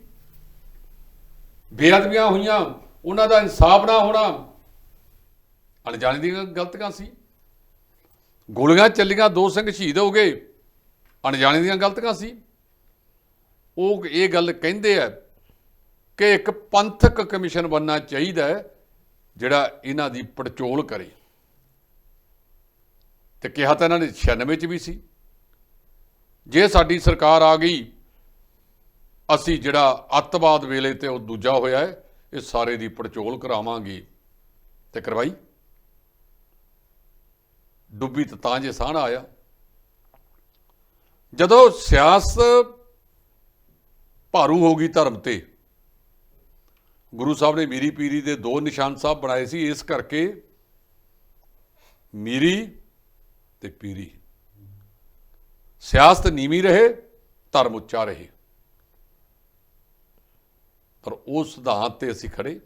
ਬੇਅਦਬੀਆਂ ਹੋਈਆਂ, ਉਹਨਾਂ ਦਾ ਇਨਸਾਫ ਨਾ ਹੋਣਾ। ਅਣਜਾਣੇ ਦੀਆਂ ਗਲਤੀਆਂ ਸੀ। ਗੋਲੀਆਂ ਚੱਲੀਆਂ, ਦੋ ਸਿੰਘ ਸ਼ਹੀਦ ਹੋ ਗਏ। ਅਣਜਾਣੇ ਦੀਆਂ ਗਲਤੀਆਂ ਸੀ। ਉਹ ਇਹ ਗੱਲ ਕਹਿੰਦੇ ਆ ਕਿ ਇੱਕ ਪੰਥਕ ਕਮਿਸ਼ਨ ਬਣਨਾ ਚਾਹੀਦਾ ਜਿਹੜਾ ਇਹਨਾਂ ਦੀ ਪੜਚੋਲ ਕਰੇ। ਤੇ ਕਿਹਾ ਤਾਂ ਇਹਨਾਂ ਨੇ 96 ਚ ਵੀ ਸੀ। ਜੇ ਸਾਡੀ ਸਰਕਾਰ ਆ ਗਈ ਅਸੀਂ ਜਿਹੜਾ ਅੱਤਵਾਦ ਵੇਲੇ ਤੇ ਉਹ ਦੂਜਾ ਹੋਇਆ ਹੈ, ਇਹ ਸਾਰੇ ਦੀ ਪੜਚੋਲ ਕਰਾਵਾਂਗੇ। ਤੇ ਕਰਵਾਈ? ਡੁੱਬੀ ਤਾਂ ਜੇ ਸਾਹਣਾ ਆਇਆ। ਜਦੋਂ ਸਿਆਸਤ ਭਾਰੂ ਹੋ ਗਈ ਧਰਮ ਤੇ, ਗੁਰੂ ਸਾਹਿਬ ਨੇ ਮੀਰੀ ਪੀਰੀ ਦੇ ਦੋ ਨਿਸ਼ਾਨ ਸਾਹਿਬ ਬਣਾਏ ਸੀ, ਇਸ ਕਰਕੇ ਮੀਰੀ ਤੇ ਪੀਰੀ। ਸਿਆਸਤ ਨੀਵੀਂ ਰਹੇ, ਧਰਮ ਉੱਚਾ ਰਹੇ। ਪਰ ਉਹ ਸਿਧਾਂਤ ਤੇ ਅਸੀਂ ਖੜੇ।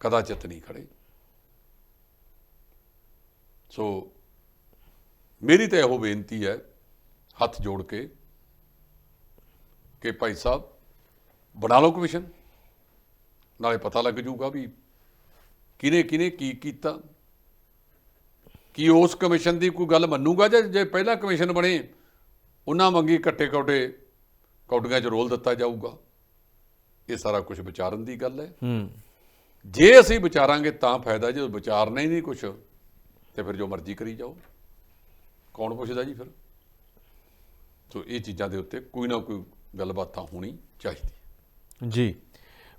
ਕਦਾਚਿਤ ਨਹੀਂ ਖੜੇ। ਸੋ ਮੇਰੀ ਤਾਂ ਇਹੋ ਬੇਨਤੀ ਹੈ, ਹੱਥ ਜੋੜ ਕੇ ਕਿ ਭਾਈ ਸਾਹਿਬ ਬਣਾ ਲਓ ਕਮਿਸ਼ਨ। ਨਾਲੇ ਪਤਾ ਲੱਗ ਜੂਗਾ ਵੀ ਕਿਨੇ ਕਿਨੇ ਕੀ ਕੀਤਾ। ਕੀ ਉਸ ਕਮਿਸ਼ਨ ਦੀ ਕੋਈ ਗੱਲ ਮੰਨੂਗਾ ਜਾਂ ਜੇ ਪਹਿਲਾ ਕਮਿਸ਼ਨ ਬਣੇ, ਉਹਨਾਂ ਮੰਗੀ ਕੱਟੇ ਕੌਟੇ ਕੌਡੀਆਂ 'ਚ ਰੋਲ ਦਿੱਤਾ ਜਾਊਗਾ। ਇਹ ਸਾਰਾ ਕੁਝ ਵਿਚਾਰਨ ਦੀ ਗੱਲ ਹੈ। ਹੂੰ। ਜੇ ਅਸੀਂ ਵਿਚਾਰਾਂਗੇ ਤਾਂ ਫਾਇਦਾ ਜੇ ਵਿਚਾਰਨਾ ਹੀ ਨਹੀਂ ਕੁਝ ਤੇ ਫਿਰ ਜੋ ਮਰਜ਼ੀ ਕਰੀ ਜਾਓ। ਕੌਣ ਪੁੱਛਦਾ ਜੀ ਫਿਰ? ਸੋ ਇਹ ਚੀਜ਼ਾਂ ਦੇ ਉੱਤੇ ਕੋਈ ਨਾ ਕੋਈ ਗੱਲਬਾਤ ਤਾਂ ਹੋਣੀ ਚਾਹੀਦੀ। ਜੀ।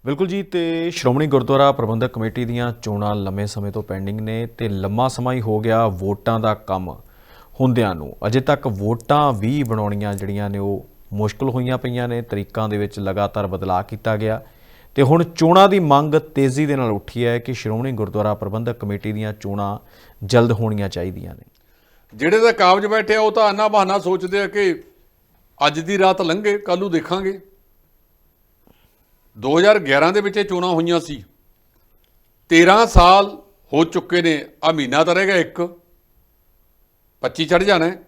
ਬਿਲਕੁਲ ਜੀ ਤੇ ਸ਼੍ਰੋਮਣੀ ਗੁਰਦੁਆਰਾ ਪ੍ਰਬੰਧਕ ਕਮੇਟੀ ਦੀਆਂ ਚੋਣਾਂ ਲੰਮੇ ਸਮੇਂ ਤੋਂ ਪੈਂਡਿੰਗ ਨੇ ਤੇ ਲੰਮਾ ਸਮਾਂ ਹੀ ਹੋ ਗਿਆ ਵੋਟਾਂ ਦਾ ਕੰਮ ਹੁੰਦਿਆਂ ਨੂੰ। ਅਜੇ ਤੱਕ ਵੋਟਾਂ ਵੀ ਬਣਾਉਣੀਆਂ ਜਿਹੜੀਆਂ ਨੇ ਉਹ ਮੁਸ਼ਕਲ ਹੋਈਆਂ ਪਈਆਂ ਨੇ, ਤਰੀਕਾਂ ਦੇ ਵਿੱਚ ਲਗਾਤਾਰ ਬਦਲਾਅ ਕੀਤਾ ਗਿਆ। ਤੇ ਹੁਣ ਚੋਣਾਂ ਦੀ ਮੰਗ ਤੇਜ਼ੀ ਦੇ ਨਾਲ ਉੱਠੀ ਹੈ ਕਿ ਸ਼੍ਰੋਮਣੀ ਗੁਰਦੁਆਰਾ ਪ੍ਰਬੰਧਕ ਕਮੇਟੀ ਦੀਆਂ ਚੋਣਾਂ ਜਲਦ ਹੋਣੀਆਂ ਚਾਹੀਦੀਆਂ ਨੇ। ਜਿਹੜੇ ਤਾਂ ਕਾਬਜ ਬੈਠੇ ਆ, ਉਹ ਤਾਂ ਅੰਨਾ ਬਹਾਨਾ ਸੋਚਦੇ ਆ ਕਿ ਅੱਜ ਦੀ ਰਾਤ ਲੰਘੇ ਕੱਲ ਨੂੰ ਦੇਖਾਂਗੇ। 2011 ਦੇ ਵਿੱਚ ਇਹ ਚੋਣਾਂ ਹੋਈਆਂ ਸੀ। 13 ਸਾਲ ਹੋ ਚੁੱਕੇ ਨੇ ਆ ਮਹੀਨਾ ਤਾਂ ਰਹਿ ਗਿਆ ਇੱਕ। 25 ਚੜ ਜਾਣਾ ਹੈ।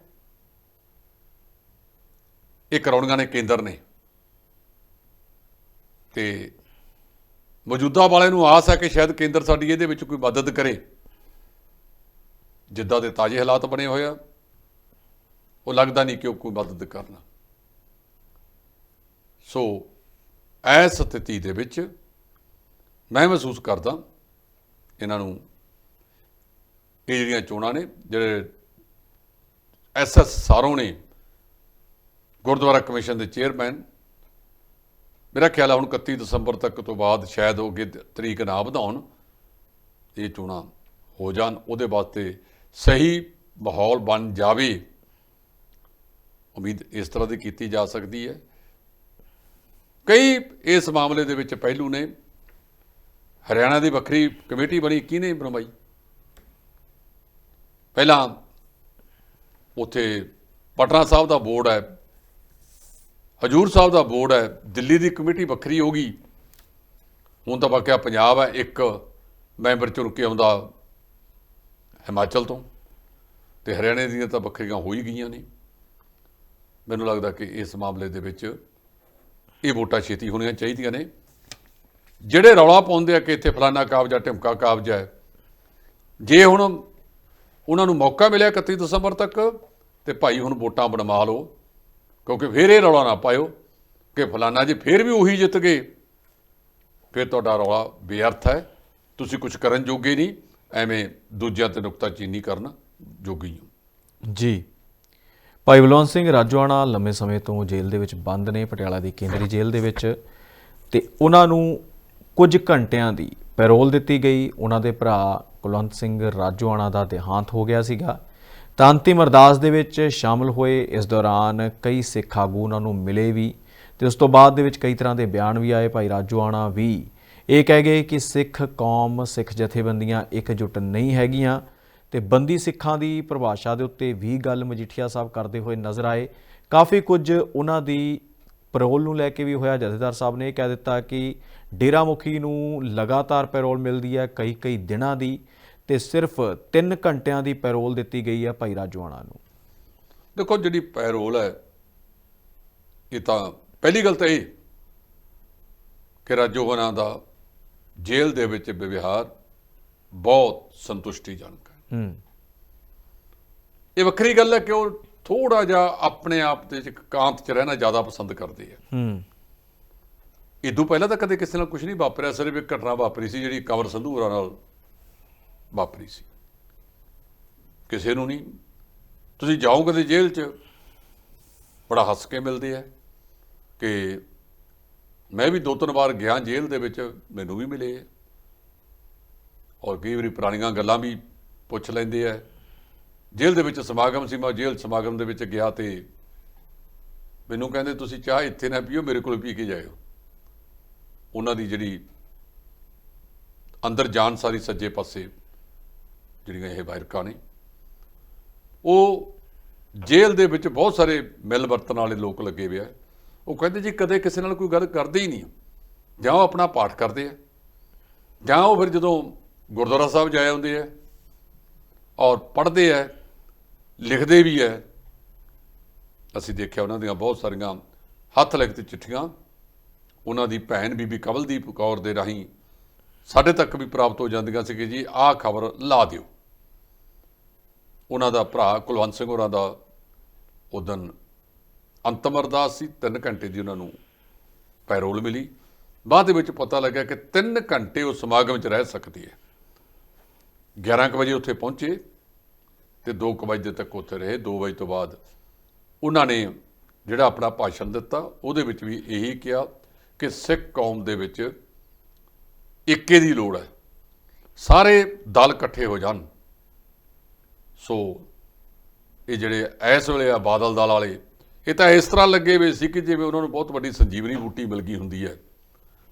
ਇਹ ਕਰਾਉਣੀਆਂ ਨੇ ਕੇਂਦਰ ਨੇ। ਤੇ ਮੌਜੂਦਾ ਵਾਲਿਆਂ ਨੂੰ ਆਸ ਹੈ ਕਿ ਸ਼ਾਇਦ ਕੇਂਦਰ ਸਾਡੀ ਇਹਦੇ ਵਿੱਚ ਕੋਈ ਮਦਦ ਕਰੇ। ਜਿੱਦਾਂ ਦੇ ਤਾਜ਼ੇ ਹਾਲਾਤ ਬਣੇ ਹੋਏ ਆ, ਉਹ ਲੱਗਦਾ ਨਹੀਂ ਕਿ ਉਹ ਕੋਈ ਮਦਦ ਕਰਨਾ। ਸੋ ਐਸ ਸਥਿਤੀ ਦੇ ਵਿੱਚ ਮੈਂ ਮਹਿਸੂਸ ਕਰਦਾ ਇਹਨਾਂ ਨੂੰ ਇਹ ਜਿਹੜੀਆਂ ਚੋਣਾਂ ਨੇ, ਜਿਹੜੇ ਐਸਐਸ ਸਾਰੋਂ ਨੇ ਗੁਰਦੁਆਰਾ ਕਮਿਸ਼ਨ ਦੇ ਚੇਅਰਮੈਨ। ਮੇਰਾ ਖਿਆਲ ਹੈ ਹੁਣ 31 ਦਸੰਬਰ ਤੱਕ ਤੋਂ ਬਾਅਦ ਸ਼ਾਇਦ ਉਹ ਅੱਗੇ ਤਰੀਕ ਨਾ ਵਧਾਉਣ। ਇਹ ਚੋਣਾਂ ਹੋ ਜਾਣ, ਉਹਦੇ ਵਾਸਤੇ ਸਹੀ ਮਾਹੌਲ ਬਣ ਜਾਵੇ। ਉਮੀਦ ਇਸ ਤਰ੍ਹਾਂ ਦੀ ਕੀਤੀ ਜਾ ਸਕਦੀ ਹੈ। ਕਈ ਇਸ ਮਾਮਲੇ ਦੇ ਵਿੱਚ ਪਹਿਲੂ ਨੇ। ਹਰਿਆਣਾ ਦੀ ਵੱਖਰੀ ਕਮੇਟੀ ਬਣੀ, ਕਿਹਨੇ ਬਣਵਾਈ? ਪਹਿਲਾਂ ਉੱਥੇ ਪਟਨਾ ਸਾਹਿਬ ਦਾ ਬੋਰਡ ਹੈ। ਹਜੂਰ ਸਾਹਿਬ ਦਾ ਬੋਰਡ ਹੈ, ਦਿੱਲੀ ਦੀ ਕਮੇਟੀ ਵੱਖਰੀ ਹੋ ਗਈ। ਹੁਣ ਤਾਂ ਬਾਕਿਆ ਪੰਜਾਬ ਹੈ, ਇੱਕ ਮੈਂਬਰ ਚੁਣ ਕੇ ਆਉਂਦਾ ਹਿਮਾਚਲ ਤੋਂ। ਤੇ ਹਰਿਆਣੇ ਦੀਆਂ ਤਾਂ ਵੱਖਰੀਆਂ ਹੋ ਹੀ ਗਈਆਂ ਨੇ। ਮੈਨੂੰ ਲੱਗਦਾ ਕਿ ਇਸ ਮਾਮਲੇ ਦੇ ਵਿੱਚ ਇਹ ਵੋਟਾਂ ਛੇਤੀ ਹੋਣੀਆਂ ਚਾਹੀਦੀਆਂ ਨੇ। ਜਿਹੜੇ ਰੌਲਾ ਪਾਉਂਦੇ ਆ ਕਿ ਇੱਥੇ ਫਲਾਨਾ ਕਾਬਜਾ ਢਿਮਕਾ ਕਾਬਜਾ ਹੈ ਜੇ ਹੁਣ ਉਹਨਾਂ ਨੂੰ ਮੌਕਾ ਮਿਲਿਆ 31 ਦਸੰਬਰ ਤੱਕ, ਤੇ ਭਾਈ ਹੁਣ ਵੋਟਾਂ ਬਣਵਾ ਲਓ। ਕਿਉਂਕਿ ਫਿਰ ਇਹ ਰੌਲਾ ਨਾ ਪਾਇਓ ਕਿ ਫਲਾਨਾ ਜੀ ਫਿਰ ਵੀ ਉਹੀ ਜਿੱਤ ਗਏ। ਫਿਰ ਤੁਹਾਡਾ ਰੌਲਾ ਬੇਅਰਥ ਹੈ। ਤੁਸੀਂ ਕੁਝ ਕਰਨ ਜੋਗੇ ਨਹੀਂ। ਐਵੇਂ ਦੂਜਿਆਂ ਤੇ ਨੁਕਤਾਚੀਨੀ ਕਰਨ ਜੋਗੀ ਹੋ। ਜੀ। ਭਾਈ ਬਲਵੰਤ ਸਿੰਘ ਰਾਜੋਆਣਾ ਲੰਮੇ ਸਮੇਂ ਤੋਂ ਜੇਲ੍ਹ ਦੇ ਵਿੱਚ ਬੰਦ ਨੇ, ਪਟਿਆਲਾ ਦੀ ਕੇਂਦਰੀ ਜੇਲ੍ਹ ਦੇ ਵਿੱਚ ਤੇ ਉਹਨਾਂ ਨੂੰ ਕੁਝ ਘੰਟਿਆਂ ਦੀ ਪੈਰੋਲ ਦਿੱਤੀ ਗਈ। ਉਹਨਾਂ ਦੇ ਭਰਾ ਕੁਲਵੰਤ ਸਿੰਘ ਰਾਜੋਆਣਾ ਦਾ ਦੇਹਾਂਤ ਹੋ ਗਿਆ ਸੀਗਾ। ਤਾਂ ਅੰਤਿਮ ਅਰਦਾਸ ਦੇ ਵਿੱਚ ਸ਼ਾਮਲ ਹੋਏ ਇਸ ਦੌਰਾਨ ਕਈ ਸਿੱਖ ਆਗੂ ਉਹਨਾਂ ਨੂੰ ਮਿਲੇ ਵੀ ਤੇ ਉਸ ਤੋਂ ਬਾਅਦ ਦੇ ਵਿੱਚ ਕਈ ਤਰ੍ਹਾਂ ਦੇ ਬਿਆਨ ਵੀ ਆਏ। ਭਾਈ ਰਾਜੋਆਣਾ ਵੀ ਇਹ ਕਹਿ ਗਏ ਕਿ ਸਿੱਖ ਕੌਮ, ਸਿੱਖ ਜਥੇਬੰਦੀਆਂ ਇਕਜੁੱਟ ਨਹੀਂ ਹੈਗੀਆਂ ਤੇ ਬੰਦੀ ਸਿੱਖਾਂ ਦੀ ਪਰਿਭਾਸ਼ਾ ਦੇ ਉੱਤੇ ਵੀ ਗੱਲ ਮਜੀਠੀਆ ਸਾਹਿਬ ਕਰਦੇ ਹੋਏ ਨਜ਼ਰ ਆਏ। ਕਾਫੀ ਕੁਝ ਉਹਨਾਂ ਦੀ ਪੈਰੋਲ ਨੂੰ ਲੈ ਕੇ ਵੀ ਹੋਇਆ। ਜਥੇਦਾਰ ਸਾਹਿਬ ਨੇ ਇਹ ਕਹਿ ਦਿੱਤਾ ਕਿ ਡੇਰਾ ਮੁਖੀ ਨੂੰ ਲਗਾਤਾਰ ਪੈਰੋਲ ਮਿਲਦੀ ਹੈ ਕਈ ਕਈ ਦਿਨਾਂ ਦੀ। ਤੇ ਸਿਰਫ 3 ਘੰਟਿਆਂ ਦੀ ਪੈਰੋਲ ਦਿੱਤੀ ਗਈ ਹੈ ਭਾਈ ਰਾਜਵਾਨਾ ਨੂੰ। ਦੇਖੋ ਜਿਹੜੀ ਪੈਰੋਲ ਹੈ ਇਹ ਤਾਂ ਪਹਿਲੀ ਗੱਲ ਤਾਂ ਇਹ ਕਿ ਰਾਜੋਗਨਾ ਦਾ ਜੇਲ੍ਹ ਦੇ ਵਿੱਚ ਵਿਵਹਾਰ ਬਹੁਤ ਸੰਤੁਸ਼ਟੀਜਨਕ ਹੈ। ਹੂੰ। ਇਹ ਵੱਖਰੀ ਗੱਲ ਹੈ ਕਿ ਉਹ ਥੋੜਾ ਜਿਹਾ ਆਪਣੇ ਆਪ ਦੇ ਵਿੱਚ ਇਕਾਂਤ 'ਚ ਰਹਿਣਾ ਜ਼ਿਆਦਾ ਪਸੰਦ ਕਰਦੇ ਆ ਹੂੰ। ਇਦੋਂ ਪਹਿਲਾਂ ਤਾਂ ਕਦੇ ਕਿਸੇ ਨਾਲ ਕੁਝ ਨਹੀਂ ਵਾਪਰਿਆ। ਸਿਰਫ ਇੱਕ ਘਟਨਾ ਵਾਪਰੀ ਸੀ ਜਿਹੜੀ ਕਮਰ ਸੰਧੂਰਾ ਨਾਲ ਵਾਪਰੀ ਸੀ। ਕਿਸੇ ਨੂੰ ਨਹੀਂ। ਤੁਸੀਂ ਜਾਓ ਕਦੇ ਜੇਲ੍ਹ 'ਚ। ਬੜਾ ਹੱਸ ਕੇ ਮਿਲਦੇ ਆ ਕਿ ਮੈਂ ਵੀ ਦੋ ਤਿੰਨ ਵਾਰ ਗਿਆ ਜੇਲ੍ਹ ਦੇ ਵਿੱਚ, ਮੈਨੂੰ ਵੀ ਮਿਲੇ ਔਰ ਕਈ ਵਾਰੀ ਪੁਰਾਣੀਆਂ ਗੱਲਾਂ ਵੀ ਪੁੱਛ ਲੈਂਦੇ ਆ। ਜੇਲ੍ਹ ਦੇ ਵਿੱਚ ਸਮਾਗਮ ਸੀ, ਮੈਂ ਜੇਲ੍ਹ ਸਮਾਗਮ ਦੇ ਵਿੱਚ ਗਿਆ ਤੇ ਮੈਨੂੰ ਕਹਿੰਦੇ, ਤੁਸੀਂ ਚਾਹ ਇੱਥੇ ਨਾ ਪੀਓ, ਮੇਰੇ ਕੋਲ ਪੀ ਕੇ ਜਾਇਓ। ਉਹਨਾਂ ਦੀ ਜਿਹੜੀ ਅੰਦਰ ਜਾਣ ਸਾਰੀ ਸੱਜੇ ਪਾਸੇ ਜਿਹੜੀਆਂ ਇਹ ਵਾਇਰਕਾਂ ਨੇ, ਉਹ ਜੇਲ੍ਹ ਦੇ ਵਿੱਚ ਬਹੁਤ ਸਾਰੇ ਮਿਲ ਵਰਤਣ ਵਾਲੇ ਲੋਕ ਲੱਗੇ ਹੋਏ ਆ। ਉਹ ਕਹਿੰਦੇ ਜੀ ਕਦੇ ਕਿਸੇ ਨਾਲ ਕੋਈ ਗੱਲ ਕਰਦੇ ਹੀ ਨਹੀਂ ਜਾਂ ਉਹ ਆਪਣਾ ਪਾਠ ਕਰਦੇ ਆ, ਜਾਂ ਉਹ ਫਿਰ ਜਦੋਂ ਗੁਰਦੁਆਰਾ ਸਾਹਿਬ ਜਾਏ ਹੁੰਦੇ ਆ ਔਰ ਪੜ੍ਹਦੇ ਆ, ਲਿਖਦੇ ਵੀ ਆ। ਅਸੀਂ ਦੇਖਿਆ ਉਹਨਾਂ ਦੀਆਂ ਬਹੁਤ ਸਾਰੀਆਂ ਹੱਥ ਲਿਖਤ ਚਿੱਠੀਆਂ, ਉਹਨਾਂ ਦੀ ਭੈਣ ਬੀਬੀ ਕਵਲਦੀਪ ਕੌਰ ਦੇ ਰਾਹੀਂ ਸਾਡੇ ਤੱਕ ਵੀ ਪ੍ਰਾਪਤ ਹੋ ਜਾਂਦੀਆਂ ਸੀ ਕਿ ਜੀ ਆਹ ਖਬਰ ਲਾ ਦਿਓ। ਉਹਨਾਂ ਦਾ ਭਰਾ ਕੁਲਵੰਤ ਸਿੰਘ ਹੋਰਾਂ ਦਾ ਉਦਨ ਅੰਤਮ ਅਰਦਾਸ ਸੀ 3 ਘੰਟੇ ਦੀ ਉਹਨਾਂ ਨੂੰ ਪੈਰੋਲ ਮਿਲੀ। ਬਾਅਦ ਦੇ ਵਿੱਚ ਪਤਾ ਲੱਗਿਆ ਕਿ 3 ਘੰਟੇ ਉਹ ਸਮਾਗਮ 'ਚ ਰਹਿ ਸਕਦੀ ਹੈ। 11 ਕੁ ਵਜੇ ਉੱਥੇ ਪਹੁੰਚੇ ਤੇ 2 ਕੁ ਵਜੇ ਤੱਕ ਉੱਥੇ ਰਹੇ। 2 ਵਜੇ ਤੋਂ ਬਾਅਦ ਉਹਨਾਂ ਨੇ ਜਿਹੜਾ ਆਪਣਾ ਭਾਸ਼ਣ ਦਿੱਤਾ, ਉਹਦੇ ਵਿੱਚ ਵੀ ਇਹੀ ਕਿਹਾ ਕਿ ਸਿੱਖ ਕੌਮ ਦੇ ਵਿੱਚ ਏਕੇ ਦੀ ਲੋੜ ਹੈ। ਸਾਰੇ ਦਲ ਇਕੱਠੇ ਹੋ ਜਾਣ। ਸੋ ਇਹ ਜਿਹੜੇ ਇਸ ਵੇਲੇ ਆ ਬਾਦਲ ਦਲ ਵਾਲੇ, ਇਹ ਤਾਂ ਇਸ ਤਰ੍ਹਾਂ ਲੱਗੇ ਹੋਏ ਸੀ ਕਿ ਜਿਵੇਂ ਉਹਨਾਂ ਨੂੰ ਬਹੁਤ ਵੱਡੀ ਸੰਜੀਵਨੀ ਬੂਟੀ ਮਿਲ ਗਈ ਹੁੰਦੀ ਹੈ।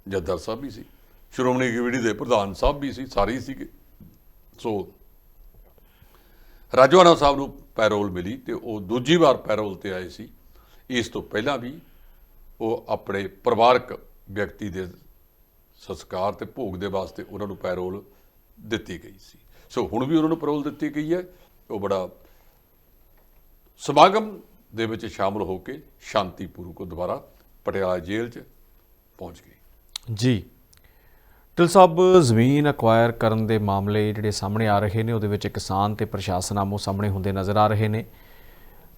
ਜੱਦਰ ਸਾਹਿਬ ਵੀ ਸੀ, ਸ਼੍ਰੋਮਣੀ ਕਮੇਟੀ ਦੇ ਪ੍ਰਧਾਨ ਸਾਹਿਬ ਵੀ ਸੀ, ਸਾਰੇ ਹੀ ਸੀਗੇ। ਸੋ ਰਾਜਵਾਨਾ ਸਾਹਿਬ ਨੂੰ ਪੈਰੋਲ ਮਿਲੀ ਤੇ ਉਹ ਦੂਜੀ ਵਾਰ ਪੈਰੋਲ ਤੇ ਆਏ ਸੀ। ਇਸ ਤੋਂ ਪਹਿਲਾਂ ਵੀ ਉਹ ਆਪਣੇ ਪਰਿਵਾਰਕ ਵਿਅਕਤੀ ਦੇ ਸੰਸਕਾਰ ਤੇ ਭੋਗ ਦੇ ਵਾਸਤੇ ਉਹਨਾਂ ਨੂੰ ਪੈਰੋਲ ਦਿੱਤੀ ਗਈ ਸੀ। ਸੋ ਹੁਣ ਵੀ ਉਹਨਾਂ ਨੂੰ ਪੈਰੋਲ ਦਿੱਤੀ ਗਈ ਹੈ। ਉਹ ਬੜਾ ਸਮਾਗਮ ਦੇ ਵਿੱਚ ਸ਼ਾਮਲ ਹੋ ਕੇ ਸ਼ਾਂਤੀਪੂਰਵਕ ਦੁਬਾਰਾ ਪਟਿਆਲਾ ਜੇਲ੍ਹ 'ਚ ਪਹੁੰਚ ਗਏ। ਜੀ। ਟਿਲ ਸਾਹਿਬ, ਜ਼ਮੀਨ ਅਕਵਾਇਰ ਕਰਨ ਦੇ ਮਾਮਲੇ ਜਿਹੜੇ ਸਾਹਮਣੇ ਆ ਰਹੇ ਨੇ, ਉਹਦੇ ਵਿੱਚ ਕਿਸਾਨ ਤੇ ਪ੍ਰਸ਼ਾਸਨ ਆਮੋ ਸਾਹਮਣੇ ਹੁੰਦੇ ਨਜ਼ਰ ਆ ਰਹੇ ਨੇ।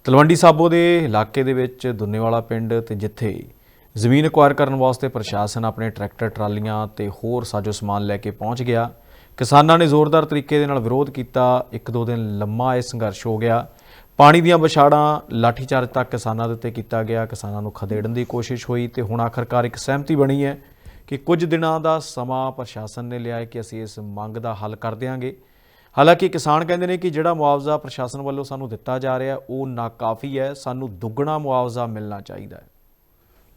ਤਲਵੰਡੀ ਸਾਬੋ ਦੇ ਇਲਾਕੇ ਦੇ ਵਿੱਚ ਦੁੰਨੇਵਾਲਾ ਪਿੰਡ ਤੇ ਜਿੱਥੇ ਜ਼ਮੀਨ ਅਕਵਾਇਰ ਕਰਨ ਵਾਸਤੇ ਪ੍ਰਸ਼ਾਸਨ ਆਪਣੇ ਟਰੈਕਟਰ, ਟਰਾਲੀਆਂ ਤੇ ਹੋਰ ਸਾਜੋ ਸਮਾਨ ਲੈ ਕੇ ਪਹੁੰਚ ਗਿਆ। ਕਿਸਾਨਾਂ ਨੇ ਜ਼ੋਰਦਾਰ ਤਰੀਕੇ ਦੇ ਨਾਲ ਵਿਰੋਧ ਕੀਤਾ। ਇੱਕ ਦੋ ਦਿਨ ਲੰਮਾ ਇਹ ਸੰਘਰਸ਼ ਹੋ ਗਿਆ। ਪਾਣੀ ਦੀਆਂ ਵਿਛਾੜਾਂ ਲਾਠੀਚਾਰਜ ਤੱਕ ਕਿਸਾਨਾਂ ਦੇ ਉੱਤੇ ਕੀਤਾ ਗਿਆ। ਕਿਸਾਨਾਂ ਨੂੰ ਖਦੇੜਨ ਦੀ ਕੋਸ਼ਿਸ਼ ਹੋਈ ਤੇ ਹੁਣ ਆਖਰਕਾਰ ਇੱਕ ਸਹਿਮਤੀ ਬਣੀ ਹੈ ਕਿ ਕੁਝ ਦਿਨਾਂ ਦਾ ਸਮਾਂ ਪ੍ਰਸ਼ਾਸਨ ਨੇ ਲਿਆ ਹੈ ਕਿ ਅਸੀਂ ਇਸ ਮੰਗ ਦਾ ਹੱਲ ਕਰ ਦਿਆਂਗੇ। ਹਾਲਾਂਕਿ ਕਿਸਾਨ ਕਹਿੰਦੇ ਨੇ ਕਿ ਜਿਹੜਾ ਮੁਆਵਜ਼ਾ ਪ੍ਰਸ਼ਾਸਨ ਵੱਲੋਂ ਸਾਨੂੰ ਦਿੱਤਾ ਜਾ ਰਿਹਾ ਉਹ ਨਾਕਾਫੀ ਹੈ। ਸਾਨੂੰ ਦੁੱਗਣਾ ਮੁਆਵਜ਼ਾ ਮਿਲਣਾ ਚਾਹੀਦਾ ਹੈ।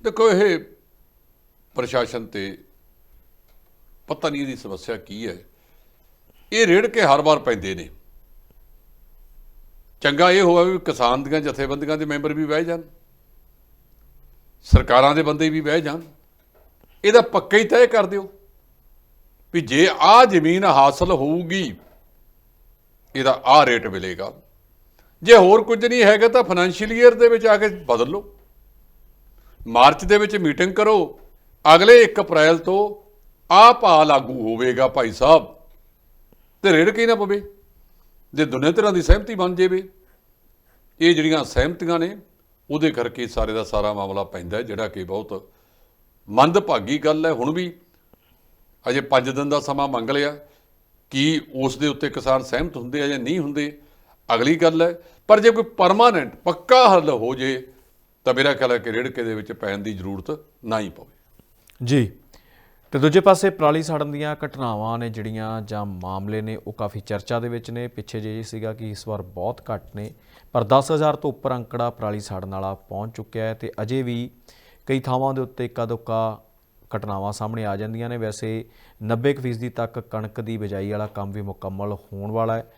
ਦੇਖੋ, ਇਹ ਪ੍ਰਸ਼ਾਸਨ ਤੇ ਪਤਾ ਨਹੀਂ ਇਹਦੀ ਸਮੱਸਿਆ ਕੀ ਹੈ। ਇਹ ਰੇੜ ਕੇ ਹਰ ਵਾਰ ਪੈਂਦੇ ਨੇ। ਚੰਗਾ ਇਹ ਹੋਵੇ ਵੀ ਕਿਸਾਨ ਦੀਆਂ ਜਥੇਬੰਦੀਆਂ ਦੇ ਮੈਂਬਰ ਵੀ ਬਹਿ ਜਾਣ। ਸਰਕਾਰਾਂ ਦੇ ਬੰਦੇ ਵੀ ਬਹਿ ਜਾਣ। ਇਹਦਾ ਪੱਕਾ ਹੀ ਤੈਅ ਕਰ ਦਿਓ। ਵੀ ਜੇ ਆ ਜ਼ਮੀਨ ਹਾਸਲ ਹੋਊਗੀ, ਇਹਦਾ ਆ ਰੇਟ ਮਿਲੇਗਾ। ਜੇ ਹੋਰ ਕੁਝ ਨਹੀਂ ਹੈਗਾ ਤਾਂ ਫਾਈਨੈਂਸ਼ੀਅਲ ਈਅਰ ਦੇ ਵਿੱਚ ਆ ਕੇ ਬਦਲ ਲਓ। ਮਾਰਚ ਦੇ ਵਿੱਚ ਮੀਟਿੰਗ ਕਰੋ। ਅਗਲੇ 1 ਅਪ੍ਰੈਲ ਤੋਂ ਆ ਭਾਅ ਲਾਗੂ ਹੋਵੇਗਾ ਭਾਈ ਸਾਹਿਬ। ਤੇ ਰੇੜ ਕੀ ਨਾ ਪਵੇ। ਜੇ ਦੋਨੇ ਤਰ੍ਹਾਂ ਦੀ ਸਹਿਮਤੀ ਬਣ ਜਾਵੇ, ਇਹ ਜਿਹੜੀਆਂ ਸਹਿਮਤੀਆਂ ਨੇ, ਉਹਦੇ ਕਰਕੇ ਸਾਰੇ ਦਾ ਸਾਰਾ ਮਾਮਲਾ ਪੈਂਦਾ ਜਿਹੜਾ ਕਿ ਬਹੁਤ ਮੰਦਭਾਗੀ ਗੱਲ ਹੈ। ਹੁਣ ਵੀ ਅਜੇ 5 ਦਿਨ ਦਾ ਸਮਾਂ ਮੰਗ ਲਿਆ ਕਿ ਉਸ ਦੇ ਉੱਤੇ ਕਿਸਾਨ ਸਹਿਮਤ ਹੁੰਦੇ ਆ ਜਾਂ ਨਹੀਂ ਹੁੰਦੇ, ਅਗਲੀ ਗੱਲ ਹੈ। ਪਰ ਜੇ ਕੋਈ ਪਰਮਾਨੈਂਟ ਪੱਕਾ ਹੱਲ ਹੋ ਜੇ, ਤਾਂ ਮੇਰਾ ਖਿਆਲ ਹੈ ਕਿ ਰੇੜਕੇ ਦੇ ਵਿੱਚ ਪੈਣ ਦੀ ਜ਼ਰੂਰਤ ਨਾ ਹੀ ਪਵੇ। ਜੀ। ਤੇ ਦੂਜੇ ਪਾਸੇ ਪਰਾਲੀ ਸਾੜਨ ਦੀਆਂ ਘਟਨਾਵਾਂ ਨੇ ਜਿਹੜੀਆਂ ਜਾਂ ਮਾਮਲੇ ਨੇ, ਉਹ ਕਾਫੀ ਚਰਚਾ ਦੇ ਵਿੱਚ ਨੇ। ਪਿੱਛੇ ਜੇ ਸੀਗਾ ਕਿ ਇਸ ਵਾਰ ਬਹੁਤ ਘੱਟ ਨੇ, ਪਰ 10000 ਤੋਂ ਉੱਪਰ ਅੰਕੜਾ ਪਰਾਲੀ ਸਾੜਨ ਵਾਲਾ ਪਹੁੰਚ ਚੁੱਕਿਆ ਹੈ ਤੇ ਅਜੇ ਵੀ ਕਈ ਥਾਵਾਂ ਦੇ ਉੱਤੇ ਇੱਕਾ ਦੁੱਕਾ ਘਟਨਾਵਾਂ ਸਾਹਮਣੇ ਆ ਜਾਂਦੀਆਂ ਨੇ। ਵੈਸੇ 90% ਤੱਕ ਕਣਕ ਦੀ ਬਿਜਾਈ ਵਾਲਾ ਕੰਮ ਵੀ ਮੁਕੰਮਲ ਹੋਣ ਵਾਲਾ ਹੈ।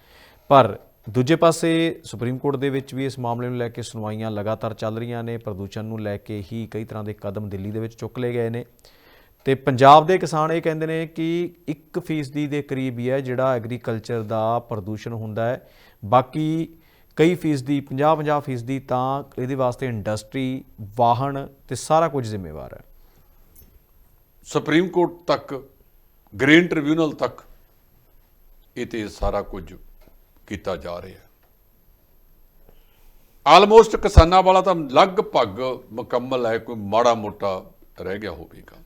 ਪਰ ਦੂਜੇ ਪਾਸੇ ਸੁਪਰੀਮ ਕੋਰਟ ਦੇ ਵਿੱਚ ਵੀ ਇਸ ਮਾਮਲੇ ਨੂੰ ਲੈ ਕੇ ਸੁਣਵਾਈਆਂ ਲਗਾਤਾਰ ਚੱਲ ਰਹੀਆਂ ਨੇ। ਪ੍ਰਦੂਸ਼ਣ ਨੂੰ ਲੈ ਕੇ ਹੀ ਕਈ ਤਰ੍ਹਾਂ ਦੇ ਕਦਮ ਦਿੱਲੀ ਦੇ ਵਿੱਚ ਚੁੱਕ ਲਏ ਗਏ ਨੇ। ਤੇ ਪੰਜਾਬ ਦੇ ਕਿਸਾਨ ਇਹ ਕਹਿੰਦੇ ਨੇ ਕਿ 1% ਦੇ ਕਰੀਬ ਹੀ ਹੈ ਜਿਹੜਾ ਐਗਰੀਕਲਚਰ ਦਾ ਪ੍ਰਦੂਸ਼ਣ ਹੁੰਦਾ ਹੈ। ਬਾਕੀ ਕਈ ਫੀਸਦੀ 50-50 ਫੀਸਦੀ ਤਾਂ ਇਹਦੇ ਵਾਸਤੇ ਇੰਡਸਟਰੀ ਵਾਹਨ ਤੇ ਸਾਰਾ ਕੁਝ ਜ਼ਿੰਮੇਵਾਰ ਹੈ। ਸੁਪਰੀਮ ਕੋਰਟ ਤੱਕ ਗ੍ਰੀਨ ਟ੍ਰਿਬਿਊਨਲ ਤੱਕ ਇਹ ਤੇ ਸਾਰਾ ਕੁਝ ਕੀਤਾ ਜਾ ਰਿਹਾ ਹੈ। ਆਲਮੋਸਟ ਕਿਸਾਨਾਂ ਵਾਲਾ ਤਾਂ ਲਗਭਗ ਮੁਕੰਮਲ ਹੈ, ਕੋਈ ਮਾੜਾ ਮੋਟਾ ਰਹਿ ਗਿਆ ਹੋਵੇਗਾ।